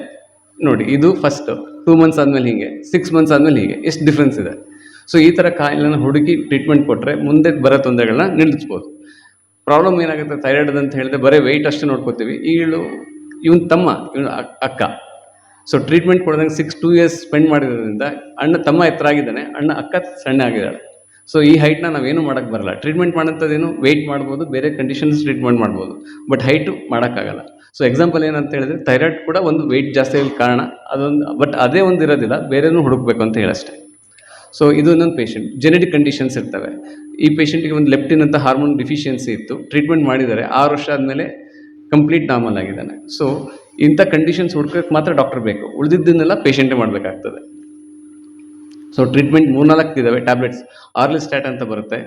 ನೋಡಿ, ಇದು ಫಸ್ಟ್ ಟೂ ಮಂತ್ಸ್ ಆದಮೇಲೆ ಹೀಗೆ ಸಿಕ್ಸ್ ಮಂತ್ಸ್ ಆದಮೇಲೆ ಹೀಗೆ, ಎಷ್ಟು ಡಿಫ್ರೆನ್ಸ್ ಇದೆ? ಸೊ ಈ ಥರ ಕಾಯಿಲೆನ ಹುಡುಕಿ ಟ್ರೀಟ್ಮೆಂಟ್ ಕೊಟ್ಟರೆ ಮುಂದೆ ಬರೋ ತೊಂದರೆಗಳನ್ನ ನಿಲ್ಲಿಸ್ಬೋದು. ಪ್ರಾಬ್ಲಮ್ ಏನಾಗುತ್ತೆ? ಥೈರಾಯ್ಡ್ ಅಂತ ಹೇಳಿದ್ರೆ ಬರೀ ವೆಯ್ಟ್ ಅಷ್ಟೇ ನೋಡ್ಕೋತೀವಿ. ಈಳು, ಇವನ್ ತಮ್ಮ, ಇವನು ಅಕ್ಕ. ಸೊ ಟ್ರೀಟ್ಮೆಂಟ್ ಕೊಡ್ದಂಗೆ ಸಿಕ್ಸ್ ಟೂ ಇಯರ್ಸ್ ಸ್ಪೆಂಡ್ ಮಾಡಿರೋದ್ರಿಂದ ಅಣ್ಣ ತಮ್ಮ ಎತ್ತರ ಆಗಿದ್ದಾನೆ, ಅಣ್ಣ ಅಕ್ಕ ಸಣ್ಣ ಆಗಿದ್ದಾಳೆ. ಸೊ ಈ ಹೈಟ್ನ ನಾವೇನು ಮಾಡೋಕ್ಕೆ ಬರಲ್ಲ. ಟ್ರೀಟ್ಮೆಂಟ್ ಮಾಡೋಂಥದ್ದೇನು ವೆಯ್ಟ್ ಮಾಡ್ಬೋದು, ಬೇರೆ ಕಂಡೀಷನ್ಸ್ ಟ್ರೀಟ್ಮೆಂಟ್ ಮಾಡ್ಬೋದು. ಬಟ್ ಹೈಟು ಮಾಡೋಕ್ಕಾಗಲ್ಲ. ಸೊ ಎಕ್ಸಾಂಪಲ್ ಏನಂತ ಹೇಳಿದ್ರೆ ಥೈರಾಯ್ಡ್ ಕೂಡ ಒಂದು ವೆಯ್ಟ್ ಜಾಸ್ತಿ ಆಗಲಿ ಕಾರಣ, ಅದೊಂದು ಬಟ್ ಅದೇ ಒಂದು ಇರೋದಿಲ್ಲ, ಬೇರೆನೂ ಹುಡುಕ್ಬೇಕು ಅಂತ ಹೇಳಷ್ಟೇ. ಸೊ ಇದು ಇನ್ನೊಂದು ಪೇಷಂಟ್ ಜೆನೆಟಿಕ್ ಕಂಡೀಷನ್ಸ್ ಇರ್ತವೆ. ಈ ಪೇಷಂಟಿಗೆ ಒಂದು ಲೆಪ್ಟಿನ್ ಅಂತ ಹಾರ್ಮೋನ್ ಡಿಫಿಷಿಯನ್ಸಿ ಇತ್ತು. ಟ್ರೀಟ್ಮೆಂಟ್ ಮಾಡಿದ್ದಾರೆ. ಆರು ವರ್ಷ ಆದಮೇಲೆ ಕಂಪ್ಲೀಟ್ ನಾರ್ಮಲ್ ಆಗಿದ್ದಾನೆ. ಸೊ ಇಂಥ ಕಂಡೀಷನ್ಸ್ ಹುಡ್ಕೋಕ್ಕೆ ಮಾತ್ರ ಡಾಕ್ಟರ್ ಬೇಕು. ಉಳಿದಿದ್ದನ್ನೆಲ್ಲ ಪೇಷಂಟೇ ಮಾಡಬೇಕಾಗ್ತದೆ. ಸೊ ಟ್ರೀಟ್ಮೆಂಟ್ ಮೂರ್ನಾಲ್ಕು ಇದ್ದಾವೆ ಟ್ಯಾಬ್ಲೆಟ್ಸ್ ಆರ್ಲಿಸ್ಟ್ಯಾಟ್ ಅಂತ ಬರುತ್ತೆ.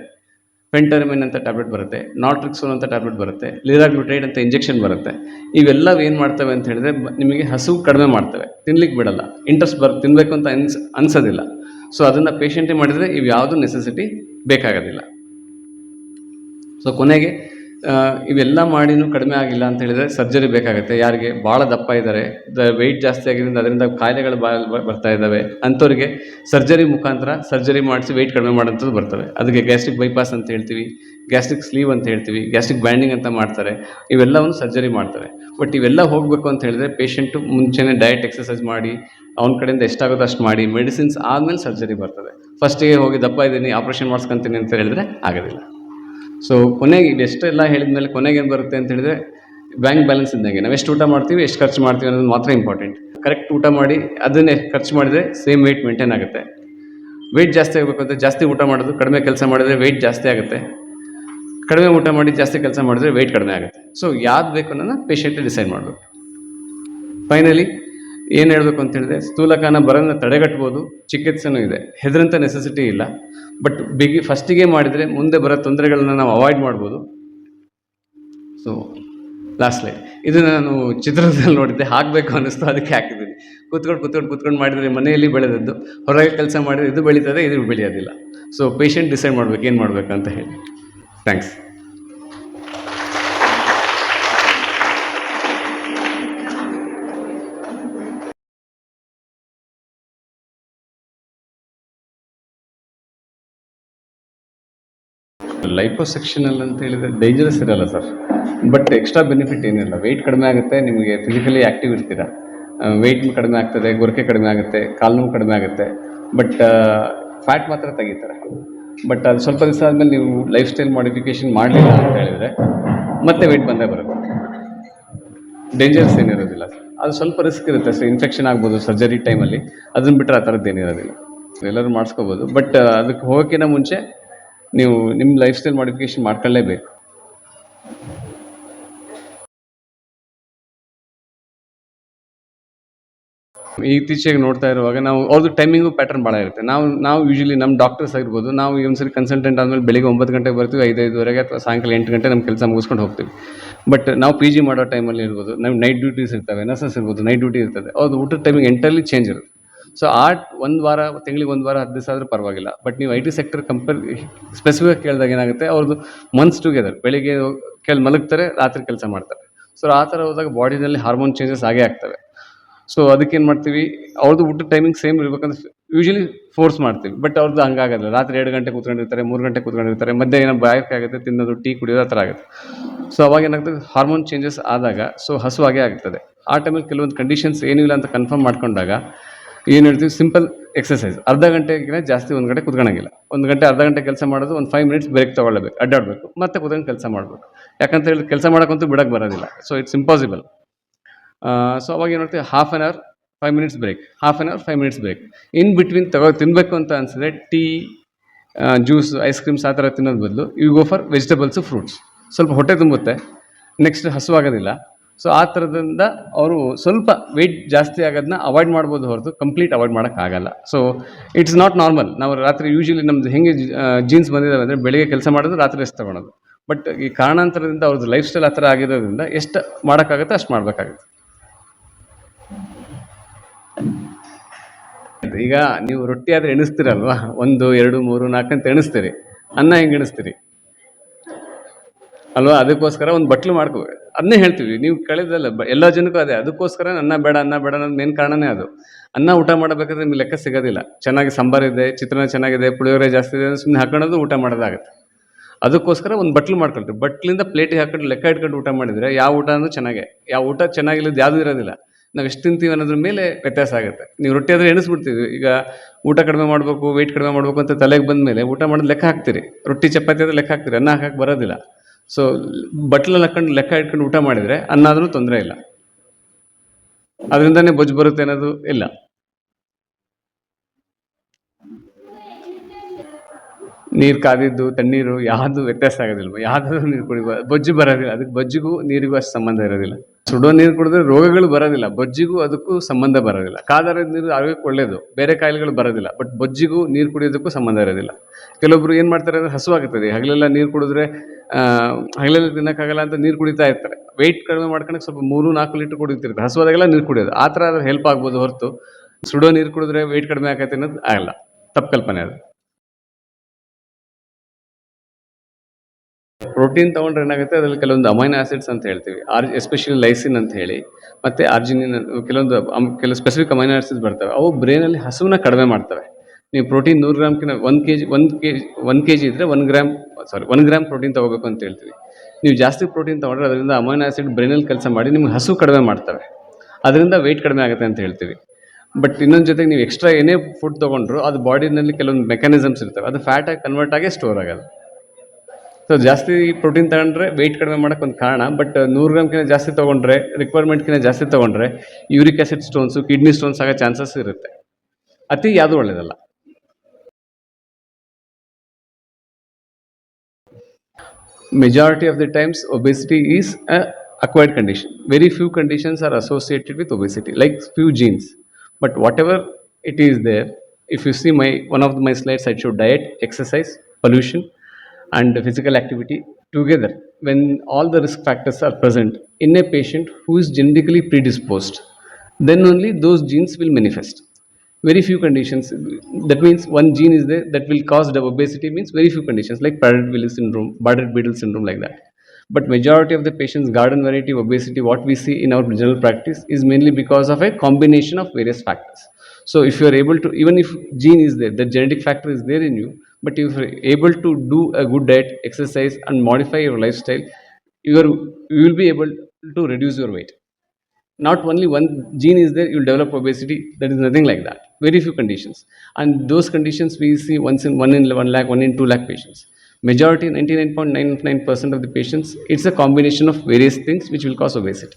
ಫೆಂಟರ್ಮಿನ್ ಅಂತ ಟ್ಯಾಬ್ಲೆಟ್ ಬರುತ್ತೆ ನಾಟ್ರಿಕ್ಸೋನ್ ಅಂತ ಟ್ಯಾಬ್ಲೆಟ್ ಬರುತ್ತೆ ಲಿರಾಗ್ಲುಟೈಡ್ ಅಂತ ಇಂಜೆಕ್ಷನ್ ಬರುತ್ತೆ. ಇವೆಲ್ಲವೂ ಏನು ಮಾಡ್ತವೆ ಅಂತ ಹೇಳಿದ್ರೆ ನಿಮಗೆ ಹಸು ಕಡಿಮೆ ಮಾಡ್ತವೆ. ತಿನ್ಲಿಕ್ಕೆ ಬಿಡಲ್ಲ. ಇಂಟ್ರೆಸ್ಟ್ ಬರ್ ತಿನ್ನಬೇಕು ಅಂತ ಅನ್ಸ್ ಅನ್ಸೋದಿಲ್ಲ. ಸೊ ಅದನ್ನು ಪೇಷಂಟೇ ಮಾಡಿದರೆ ಇವು ಯಾವುದೂ ನೆಸೆಸಿಟಿ ಬೇಕಾಗೋದಿಲ್ಲ. ಸೊ ಕೊನೆಗೆ ಇವೆಲ್ಲ ಮಾಡಿನೂ ಕಡಿಮೆ ಆಗಿಲ್ಲ ಅಂತ ಹೇಳಿದರೆ ಸರ್ಜರಿ ಬೇಕಾಗುತ್ತೆ. ಯಾರಿಗೆ ಭಾಳ ದಪ್ಪ ಇದ್ದಾರೆ, ದ ವೆಯ್ಟ್ ಜಾಸ್ತಿ ಆಗಿದ್ದರಿಂದ ಅದರಿಂದ ಕಾಯಿಲೆಗಳು ಬರ್ತಾ ಇದ್ದಾವೆ. ಅಂಥವ್ರಿಗೆ ಸರ್ಜರಿ ಮುಖಾಂತರ ಸರ್ಜರಿ ಮಾಡಿಸಿ ವೆಯ್ಟ್ ಕಡಿಮೆ ಮಾಡೋಂಥದ್ದು ಬರ್ತವೆ ಅದಕ್ಕೆ ಗ್ಯಾಸ್ಟ್ರಿಕ್ ಬೈಪಾಸ್ ಅಂತ ಹೇಳ್ತೀವಿ ಗ್ಯಾಸ್ಟ್ರಿಕ್ ಸ್ಲೀವ್ ಅಂತ ಹೇಳ್ತೀವಿ ಗ್ಯಾಸ್ಟ್ರಿಕ್ ಬ್ಯಾಂಡಿಂಗ್ ಅಂತ ಮಾಡ್ತಾರೆ. ಇವೆಲ್ಲವನ್ನು ಸರ್ಜರಿ ಮಾಡ್ತಾರೆ. ಬಟ್ ಇವೆಲ್ಲ ಹೋಗಬೇಕು ಅಂತ ಹೇಳಿದ್ರೆ ಪೇಷಂಟು ಮುಂಚೆನೇ ಡಯಟ್ ಎಕ್ಸಸೈಸ್ ಮಾಡಿ, ಅವ್ನ ಕಡೆಯಿಂದ ಎಷ್ಟಾಗುತ್ತೋ ಅಷ್ಟು ಮಾಡಿ ಮೆಡಿಸಿನ್ಸ್ ಆದಮೇಲೆ ಸರ್ಜರಿ ಬರ್ತದೆ. ಫಸ್ಟಿಗೆ ಹೋಗಿ ದಪ್ಪ ಇದ್ದೀನಿ ಆಪ್ರೇಷನ್ ಮಾಡಿಸ್ಕೊಂತೀನಿ ಅಂತ ಹೇಳಿದ್ರೆ ಆಗೋದಿಲ್ಲ. ಸೊ ಕೊನೆಗೆ ಇದೆಷ್ಟೆಲ್ಲ ಹೇಳಿದ ಮೇಲೆ ಕೊನೆಗೆ ಏನು ಬರುತ್ತೆ ಅಂತ ಹೇಳಿದ್ರೆ ಬ್ಯಾಂಕ್ ಬ್ಯಾಲೆನ್ಸ್ ಇದ್ದಂಗೆ ನಾವು ಎಷ್ಟು ಊಟ ಮಾಡ್ತೀವಿ, ಎಷ್ಟು ಖರ್ಚು ಮಾಡ್ತೀವಿ ಅನ್ನೋದು ಮಾತ್ರ ಇಂಪಾರ್ಟೆಂಟ್ ಕರೆಕ್ಟ್ ಊಟ ಮಾಡಿ, ಅದನ್ನೇ ಖರ್ಚು ಮಾಡಿದರೆ ಸೇಮ್ ವೆಯ್ಟ್ ಮೇಂಟೈನ್ ಆಗುತ್ತೆ. ವೆಯ್ಟ್ ಜಾಸ್ತಿ ಆಗಬೇಕು ಅಂತ ಜಾಸ್ತಿ ಊಟ ಮಾಡೋದು, ಕಡಿಮೆ ಕೆಲಸ ಮಾಡಿದ್ರೆ ವೆಯ್ಟ್ ಜಾಸ್ತಿ ಆಗುತ್ತೆ. ಕಡಿಮೆ ಊಟ ಮಾಡಿ, ಜಾಸ್ತಿ ಕೆಲಸ ಮಾಡಿದ್ರೆ ವೆಯ್ಟ್ ಕಡಿಮೆ ಆಗುತ್ತೆ. ಸೊ ಯಾವ್ದು ಬೇಕು ಅನ್ನೋದನ್ನ ಪೇಷೆಂಟೇ ಡಿಸೈಡ್ ಮಾಡಬೇಕು. ಫೈನಲಿ ಏನು ಹೇಳಬೇಕು ಅಂತ ಹೇಳಿದ್ರೆ, ಸ್ಥೂಲಕಾನ ಬರೋದನ್ನ ತಡೆಗಟ್ಬೋದು, ಚಿಕಿತ್ಸೆನೂ ಇದೆ. ಹೆದರಂಥ ನೆಸೆಸಿಟಿ ಇಲ್ಲ. ಬಟ್ ಬಿಗಿ ಫಸ್ಟಿಗೆ ಮಾಡಿದರೆ ಮುಂದೆ ಬರೋ ತೊಂದರೆಗಳನ್ನ ನಾವು ಅವಾಯ್ಡ್ ಮಾಡ್ಬೋದು. ಸೊ ಲಾಸ್ಟ್ ಲೈಟ್ ಇದು ನಾನು ಚಿತ್ರದಲ್ಲಿ ನೋಡಿದ್ದೆ. ಹಾಕಬೇಕು ಅನ್ನಿಸ್ತು, ಅದಕ್ಕೆ ಹಾಕಿದ್ದೀನಿ. ಕೂತ್ಕೊಂಡು ಕೂತ್ಕೊಂಡು ಕೂತ್ಕೊಂಡು ಮಾಡಿದರೆ ಮನೆಯಲ್ಲಿ ಬೆಳೆದದ್ದು, ಹೊರಗೆ ಕೆಲಸ ಮಾಡಿದರೆ ಇದು ಬೆಳೀತದೆ, ಇದು ಬೆಳೆಯೋದಿಲ್ಲ. ಸೊ ಪೇಷಂಟ್ ಡಿಸೈಡ್ ಮಾಡ್ಬೇಕು, ಏನು ಮಾಡಬೇಕು ಅಂತ ಹೇಳಿ. ಥ್ಯಾಂಕ್ಸ್ ಲೈಪೋಸೆಕ್ಷನಲ್ ಅಂತ ಹೇಳಿದ್ರೆ ಡೇಂಜರಸ್ ಇರಲ್ಲ ಸರ್ ಬಟ್ ಎಕ್ಸ್ಟ್ರಾ ಬೆನಿಫಿಟ್ ಏನಿಲ್ಲ. ವೆಯ್ಟ್ ಕಡಿಮೆ ಆಗುತ್ತೆ, ನಿಮಗೆ ಫಿಸಿಕಲಿ ಆ್ಯಕ್ಟಿವ್ ಇರ್ತೀರ. ವೆಯ್ಟ್ ಕಡಿಮೆ ಆಗ್ತದೆ, ಗೊರಕೆ ಕಡಿಮೆ ಆಗುತ್ತೆ, ಕಾಲು ನೋವು ಕಡಿಮೆ ಆಗುತ್ತೆ. ಬಟ್ ಫ್ಯಾಟ್ ಮಾತ್ರ ತೆಗಿತಾರೆ. ಬಟ್ ಅದು ಸ್ವಲ್ಪ ದಿವಸ ಆದಮೇಲೆ ನೀವು ಲೈಫ್ ಸ್ಟೈಲ್ ಮಾಡಿಫಿಕೇಷನ್ ಮಾಡಲಿಲ್ಲ ಅಂತ ಹೇಳಿದರೆ ಮತ್ತೆ ವೆಯ್ಟ್ ಬಂದೇ ಬರುತ್ತೆ. ಡೇಂಜರ್ಸ್ ಏನಿರೋದಿಲ್ಲ ಅದು ಸ್ವಲ್ಪ ರಿಸ್ಕ್ ಇರುತ್ತೆ ಸರ್ ಇನ್ಫೆಕ್ಷನ್ ಆಗ್ಬೋದು ಸರ್ಜರಿ ಟೈಮಲ್ಲಿ ಅದನ್ನು ಬಿಟ್ಟರೆ ಆ ಥರದ್ದು ಏನಿರೋದಿಲ್ಲ. ಎಲ್ಲರೂ ಮಾಡಿಸ್ಕೋಬೋದು. ಬಟ್ ಅದಕ್ಕೆ ಹೋಗೋಕ್ಕಿಂತ ಮುಂಚೆ ನೀವು ನಿಮ್ಮ ಲೈಫ್ ಸ್ಟೈಲ್ ಮಾಡಿಫಿಕೇಶನ್ ಮಾಡ್ಕೊಳ್ಳೇಬೇಕು. ಇತ್ತೀಚೆಗೆ ನೋಡ್ತಾ ಇರುವಾಗ ನಾವು ಅವ್ರದ್ದು ಟೈಮಿಂಗು ಪ್ಯಾಟರ್ನ್ ಭಾಳ ಇರುತ್ತೆ. ನಾವು ನಾವು ಯೂಶಲಿ ನಮ್ಮ ಡಾಕ್ಟರ್ಸ್ ಆಗಿರ್ಬೋದು, ನಾವು ಒಂದ್ಸರಿ ಕನ್ಸಲ್ಟೆಂಟ್ ಆದಮೇಲೆ ಬೆಳಿಗ್ಗೆ ಒಂಬತ್ತು ಗಂಟೆಗೆ ಬರ್ತೀವಿ ಐದು ಐದುವರೆಗೆ ಅಥವಾ ಸಾಯಂಕಾಲ ಎಂಟು ಗಂಟೆ ನಮ್ಮ ಕೆಲಸ ಮುಗಿಸ್ಕೊಂಡು ಹೋಗ್ತೀವಿ. ಬಟ್ ನಾವು ಪಿ ಜಿ ಮಾಡೋ ಟೈಮಲ್ಲಿ ಇರ್ಬೋದು, ನಮ್ಗೆ ನೈಟ್ ಡ್ಯೂಟೀಸ್ ಇರ್ತವೆ ನರ್ಸಸ್ ಇರ್ಬೋದು ನೈಟ್ ಡ್ಯೂಟಿ ಇರ್ತದೆ. ಅವ್ರದ್ದು ಊಟದ ಟೈಮಿಂಗ್ ಎಂಟರ್ಲಿ ಚೇಂಜ್ ಇರುತ್ತೆ. ಸೊ ಆ ಒಂದು ವಾರ, ತಿಂಗಳಿಗೆ ಒಂದು ವಾರ ಹತ್ತು ದಿವಸ ಆದರೂ ಪರವಾಗಿಲ್ಲ. ಬಟ್ ನೀವು I T sector compare specific ಕೇಳಿದಾಗ ಏನಾಗುತ್ತೆ ಅವ್ರದ್ದು ಮಂತ್ಸ್ ಟುಗೆದರ್ ಬೆಳಿಗ್ಗೆ ಕೆಲ್ ಮಲಗ್ತಾರೆ, ರಾತ್ರಿ ಕೆಲಸ ಮಾಡ್ತಾರೆ. ಸೊ ಆ ಥರ ಹೋದಾಗ ಬಾಡಿನಲ್ಲಿ ಹಾರ್ಮೋನ್ ಚೇಂಜಸ್ ಆಗೇ ಆಗ್ತವೆ. ಸೊ ಅದಕ್ಕೇನು ಮಾಡ್ತೀವಿ ಅವ್ರದ್ದು ಊಟದ ಟೈಮಿಂಗ್ ಸೇಮ್ ಇರಬೇಕಂದ್ರೆ ಯೂಶಲಿ ಫೋರ್ಸ್ ಮಾಡ್ತೀವಿ. ಬಟ್ ಅವ್ರದ್ದು ಹಂಗಾಗಲ್ಲ. ರಾತ್ರಿ ಎರಡು ಗಂಟೆ ಕೂತ್ಕೊಂಡಿರ್ತಾರೆ, ಮೂರು ಗಂಟೆ ಕೂತ್ಕೊಂಡಿರ್ತಾರೆ ಮಧ್ಯೆ ಏನೋ ಬಾಯಕ್ಕೆ ಆಗುತ್ತೆ, ತಿನ್ನೋದು, ಟೀ ಕುಡಿಯೋದು, ಆ ಥರ ಆಗುತ್ತೆ. ಸೊ ಅವಾಗ ಏನಾಗ್ತದೆ ಹಾರ್ಮೋನ್ ಚೇಂಜಸ್ ಆದಾಗ ಸೊ ಹಸುವಾಗೇ ಆಗ್ತದೆ. ಆ ಟೈಮಲ್ಲಿ ಕೆಲವೊಂದು ಕಂಡೀಷನ್ಸ್ ಏನೂ ಇಲ್ಲ ಅಂತ ಕನ್ಫರ್ಮ್ ಮಾಡ್ಕೊಂಡಾಗ ಏನು ಹೇಳ್ತೀವಿ? ಸಿಂಪಲ್ ಎಕ್ಸಸೈಸ್ ಅರ್ಧ ಗಂಟೆಗಿಂತ ಜಾಸ್ತಿ ಒಂದು ಗಂಟೆ ಕುತ್ಕೊಳಂಗಿಲ್ಲ. ಒಂದು ಗಂಟೆ, ಅರ್ಧ ಗಂಟೆ ಕೆಲಸ ಮಾಡೋದು ಒಂದು ಫೈವ್ ಮಿನಿಟ್ಸ್ ಬ್ರೇಕ್ ತೊಗೊಳ್ಳಬೇಕು. ಅಡ್ಡಾಡಬೇಕು. ಮತ್ತೆ ಕುತ್ಕೊಂಡು ಕೆಲಸ ಮಾಡಬೇಕು. ಯಾಕಂತ ಹೇಳಿದ್ರೆ ಕೆಲಸ ಮಾಡೋಕ್ಕಂತೂ ಬಿಡಕ್ಕೆ ಬರೋದಿಲ್ಲ. ಸೊ ಇಟ್ಸ್ ಇಂಪಾಸಿಬಲ್ ಸೊ ಅವಾಗ ಏನು ಮಾಡ್ತೀವಿ? Half an hour five minutes break half an hour five minutes break in between ತಗೋ ತಿನ್ನಬೇಕು ಅಂತ ಅನಿಸಿದ್ರೆ ಟೀ ಜ್ಯೂಸ್ ಐಸ್ ಕ್ರೀಮ್ಸ್ ಆ ಥರ ತಿನ್ನೋದು ಬದಲು you go for vegetables fruits ಸ್ವಲ್ಪ ಹೊಟ್ಟೆ ತುಂಬುತ್ತೆ. ನೆಕ್ಸ್ಟ್ ಹಸುವಾಗೋದಿಲ್ಲ. ಸೊ ಆ ಥರದಿಂದ ಅವರು ಸ್ವಲ್ಪ ವೆಯ್ಟ್ ಜಾಸ್ತಿ ಆಗೋದನ್ನ ಅವಾಯ್ಡ್ ಮಾಡ್ಬೋದು ಹೊರತು ಕಂಪ್ಲೀಟ್ ಅವಾಯ್ಡ್ ಮಾಡೋಕ್ಕಾಗಲ್ಲ ಸೊ ಇಟ್ಸ್ ನಾಟ್ ನಾರ್ಮಲ್ ನಾವು ರಾತ್ರಿ ಯೂಶಲಿ ನಮ್ದು ಹೆಂಗೆ ಜೀನ್ಸ್ ಬಂದಿದ್ದಾವೆ ಅಂದರೆ ಬೆಳಿಗ್ಗೆ ಕೆಲಸ ಮಾಡೋದು, ರಾತ್ರಿ ರೆಸ್ಟ್ ತೊಗೊಳೋದು. ಬಟ್ ಈ ಕಾರಣಾಂತರದಿಂದ ಅವ್ರದ್ದು ಲೈಫ್ ಸ್ಟೈಲ್ ಆ ಥರ ಆಗಿರೋದ್ರಿಂದ ಎಷ್ಟು ಮಾಡೋಕ್ಕಾಗುತ್ತೆ ಅಷ್ಟು ಮಾಡಬೇಕಾಗುತ್ತೆ. ಈಗ ನೀವು ರೊಟ್ಟಿ ಆದರೆ ಎಣಿಸ್ತೀರಲ್ವಾ? ಒಂದು, ಎರಡು, ಮೂರು, ನಾಲ್ಕು ಅಂತ ಎಣಿಸ್ತೀರಿ. ಅನ್ನ ಹೆಂಗೆ ಎಣಿಸ್ತೀರಿ? ಅಲ್ವಾ? ಅದಕ್ಕೋಸ್ಕರ ಒಂದು ಬಟ್ಲು ಮಾಡ್ಕೋ. ಅದನ್ನೇ ಹೇಳ್ತೀವಿ. ನೀವು ಕಳೆದಲ್ಲ ಎಲ್ಲ ಜನಕ್ಕೂ ಅದೇ. ಅದಕ್ಕೋಸ್ಕರ ಅನ್ನ ಬೇಡ ಅನ್ನ ಬೇಡ ಅನ್ನೋದು ಮೇನ್ ಕಾರಣನೇ ಅದು. ಅನ್ನ ಊಟ ಮಾಡಬೇಕಾದ್ರೆ ನಿಮ್ಗೆ ಲೆಕ್ಕ ಸಿಗೋದಿಲ್ಲ. ಚೆನ್ನಾಗಿ ಸಾಂಬಾರು ಇದೆ, ಚಿತ್ರಾನ್ನ ಚೆನ್ನಾಗಿದೆ, ಪುಳಿಯೋಗರೆ ಜಾಸ್ತಿ ಇದೆ ಸುಮ್ಮನೆ ಹಾಕೊಳ್ಳೋದು ಊಟ ಮಾಡೋದಾಗುತ್ತೆ. ಅದಕ್ಕೋಸ್ಕರ ಒಂದು ಬಟ್ಲು ಮಾಡ್ಕೊಳ್ತೀವಿ. ಬಟ್ಲಿಂದ ಪ್ಲೇಟಿಗೆ ಹಾಕೊಂಡು ಲೆಕ್ಕ ಇಟ್ಕೊಂಡು ಊಟ ಮಾಡಿದರೆ ಯಾವ ಊಟ ಅಂದ್ರೂ ಚೆನ್ನಾಗೆ. ಯಾವ ಊಟ ಚೆನ್ನಾಗಿಲ್ಲದ ಯಾವುದೂ ಇರೋದಿಲ್ಲ. ನಾವು ಎಷ್ಟು ತಿಂತೀವಿ ಅನ್ನೋದ್ರ ಮೇಲೆ ವ್ಯತ್ಯಾಸ ಆಗುತ್ತೆ. ನೀವು ರೊಟ್ಟಿ ಆದರೆ ಎಣಿಸ್ಬಿಡ್ತೀವಿ. ಈಗ ಊಟ ಕಡಿಮೆ ಮಾಡಬೇಕು ವೆಯ್ಟ್ ಕಡಿಮೆ ಮಾಡಬೇಕು ಅಂತ ತಲೆಗೆ ಬಂದ ಮೇಲೆ ಊಟ ಮಾಡೋದು ಲೆಕ್ಕ ಹಾಕ್ತೀರಿ. ರೊಟ್ಟಿ, ಚಪಾತಿ ಆದರೆ ಲೆಕ್ಕ ಹಾಕ್ತೀರಿ. ಅನ್ನ ಹಾಕಕ್ಕೆ ಬರೋದಿಲ್ಲ. ಸೊ ಬಟ್ಲಲ್ಲಿ ಹಾಕೊಂಡು ಲೆಕ್ಕ ಇಟ್ಕೊಂಡು ಊಟ ಮಾಡಿದರೆ ಅನ್ನ ಆದ್ರೂ ತೊಂದರೆ ಇಲ್ಲ. ಅದರಿಂದನೇ ಬೊಜ್ಜು ಬರುತ್ತೆ ಅನ್ನೋದು ಇಲ್ಲ. ನೀರು ಕಾದಿದ್ದು, ತಣ್ಣೀರು ಯಾವುದು ವ್ಯತ್ಯಾಸ ಆಗೋದಿಲ್ಲ ಯಾವುದಾದ್ರೂ ನೀರು ಕುಡಿಬೋದು ಬೊಜ್ಜು ಬರೋದಿಲ್ಲ. ಅದಕ್ಕೆ ಬೊಜ್ಜಿಗೂ ನೀರಿಗೂ ಅಷ್ಟು ಸಂಬಂಧ ಇರೋದಿಲ್ಲ. ಸುಡೋ ನೀರು ಕುಡಿದ್ರೆ ರೋಗಗಳು ಬರೋದಿಲ್ಲ. ಬೊಜ್ಜಿಗೂ ಅದಕ್ಕೂ ಸಂಬಂಧ ಬರೋದಿಲ್ಲ. ಕಾದಾರದ ನೀರು ಆರೋಗ್ಯಕ್ಕೆ ಒಳ್ಳೆಯದು ಬೇರೆ ಕಾಯಿಲೆಗಳು ಬರೋದಿಲ್ಲ. ಬಟ್ ಬೊಜ್ಜಿಗೂ ನೀರು ಕುಡಿಯೋದಕ್ಕೂ ಸಂಬಂಧ ಇರೋದಿಲ್ಲ. ಕೆಲವೊಬ್ರು ಏನು ಮಾಡ್ತಾರೆ ಅಂದರೆ ಹಸುವಾಗುತ್ತದೆ. ಹಗಲೆಲ್ಲ ನೀರು ಕುಡಿದ್ರೆ ಹಗಲೆಲ್ಲ ತಿನ್ನೋಕ್ಕಾಗಲ್ಲ ಅಂತ ನೀರು ಕುಡಿತಾ ಇರ್ತಾರೆ. ವೆಯ್ಟ್ ಕಡಿಮೆ ಮಾಡ್ಕೊಳಕ್ಕೆ ಸ್ವಲ್ಪ ಮೂರು, ನಾಲ್ಕು ಲೀಟ್ರ್ ಕುಡಿತಿರ್ತಾರೆ. ಹಸುವಾದಾಗೆಲ್ಲ ನೀರು ಕುಡಿಯೋದು. ಆ ಥರ ಆದರೆ ಹೆಲ್ಪ್ ಆಗ್ಬೋದು ಹೊರತು. ಸುಡೋ ನೀರು ಕುಡಿದ್ರೆ ವೆಯ್ಟ್ ಕಡಿಮೆ ಆಗತ್ತೆ ಅನ್ನೋದು ಆಗಲ್ಲ. ತಪ್ಪು ಕಲ್ಪನೆ ಅದು. ಪ್ರೋಟೀನ್ ತೊಗೊಂಡ್ರೆ ಏನಾಗುತ್ತೆ? ಅದರಲ್ಲಿ ಕೆಲವೊಂದು ಅಮೈನೋ ಆಸಿಡ್ಸ್ ಅಂತ ಹೇಳ್ತೀವಿ. ಆರ್, ಎಸ್ಪೆಷಲಿ ಲೈಸಿನ್ ಅಂತ ಹೇಳಿ. ಮತ್ತು ಆರ್ಜಿನಿನ್, ಕೆಲವೊಂದು ಕೆಲವು ಸ್ಪೆಸಿಫಿಕ್ ಅಮೈನೋ ಆಸಿಡ್ಸ್ ಬರ್ತವೆ. ಅವು ಬ್ರೈನಲ್ಲಿ ಹಸುವನ್ನ ಕಡಿಮೆ ಮಾಡ್ತವೆ. ನೀವು ಪ್ರೋಟೀನ್ ನೂರು ಗ್ರಾಮ್ಕಿಂತ ಒಂದು ಕೆ ಜಿ ಒಂದು ಕೆ ಜಿ ಒಂದು ಕೆ ಜಿ ಇದ್ದರೆ ಒಂದು ಗ್ರಾಮ್, ಸಾರಿ, ಒಂದು ಗ್ರಾಮ್ ಪ್ರೋಟೀನ್ ತೊಗೋಬೇಕು ಅಂತ ಹೇಳ್ತೀವಿ. ನೀವು ಜಾಸ್ತಿ ಪ್ರೋಟೀನ್ ತೊಗೊಂಡ್ರೆ ಅದರಿಂದ ಅಮೈನೋ ಆಸಿಡ್ ಬ್ರೈನಲ್ಲಿ ಕೆಲಸ ಮಾಡಿ ನಿಮ್ಗೆ ಹಸು ಕಡಿಮೆ ಮಾಡ್ತವೆ. ಅದರಿಂದ ವೆಯ್ಟ್ ಕಡಿಮೆ ಆಗುತ್ತೆ ಅಂತ ಹೇಳ್ತೀವಿ. ಬಟ್ ಇನ್ನೊಂದು ಜೊತೆಗೆ ನೀವು ಎಕ್ಸ್ಟ್ರಾ ಏನೇ ಫುಡ್ ತೊಗೊಂಡ್ರು, ಅದು ಬಾಡಿನಲ್ಲಿ ಕೆಲವೊಂದು ಮೆಕ್ಯಾನಿಸಮ್ಸ್ ಇರ್ತವೆ. ಅದು ಫ್ಯಾಟಾಗಿ ಕನ್ವರ್ಟ್ ಆಗಿ ಸ್ಟೋರ್ ಆಗೋದು. ಸೊ ಜಾಸ್ತಿ ಪ್ರೋಟೀನ್ ತಗೊಂಡ್ರೆ ವೆಯ್ಟ್ ಕಡಿಮೆ ಮಾಡೋಕೆ ಒಂದು ಕಾರಣ ಬಟ್ ನೂರು ಗ್ರಾಮ್ಕಿಂತ ಜಾಸ್ತಿ ತೊಗೊಂಡ್ರೆ ರಿಕ್ವೈರ್ಮೆಂಟ್ಕಿಂತ ಜಾಸ್ತಿ ತೊಗೊಂಡ್ರೆ uric acid stones kidney stones ಆಗೋ ಚಾನ್ಸಸ್ ಇರುತ್ತೆ. ಅತಿ ಯಾವುದು ಒಳ್ಳೆಯದಲ್ಲ majority of the times obesity is a condition very few conditions are associated with with like few genes but whatever it is there, if you see my, one of my slides I should diet exercise pollution and physical activity together when all the risk factors are present in a patient who is genetically predisposed then only those genes will manifest. Very few conditions that means one gene is there that will cause the obesity means very few conditions like Prader-Willi syndrome Bardet-Biedl syndrome like that. But majority of the patients garden variety obesity what we see in our general practice is mainly because of a combination of various factors so if you are able to even if gene is there the genetic factor is there in you but if you are able to do a good diet exercise and modify your lifestyle you are you will be able to reduce your weight. Not only one gene is there you'll develop obesity. There is nothing like that. Very few conditions. And those conditions we see once in one in 1 lakh one in 2 lakh patients. Majority 99.99% of the patients it's a combination of various things which will cause obesity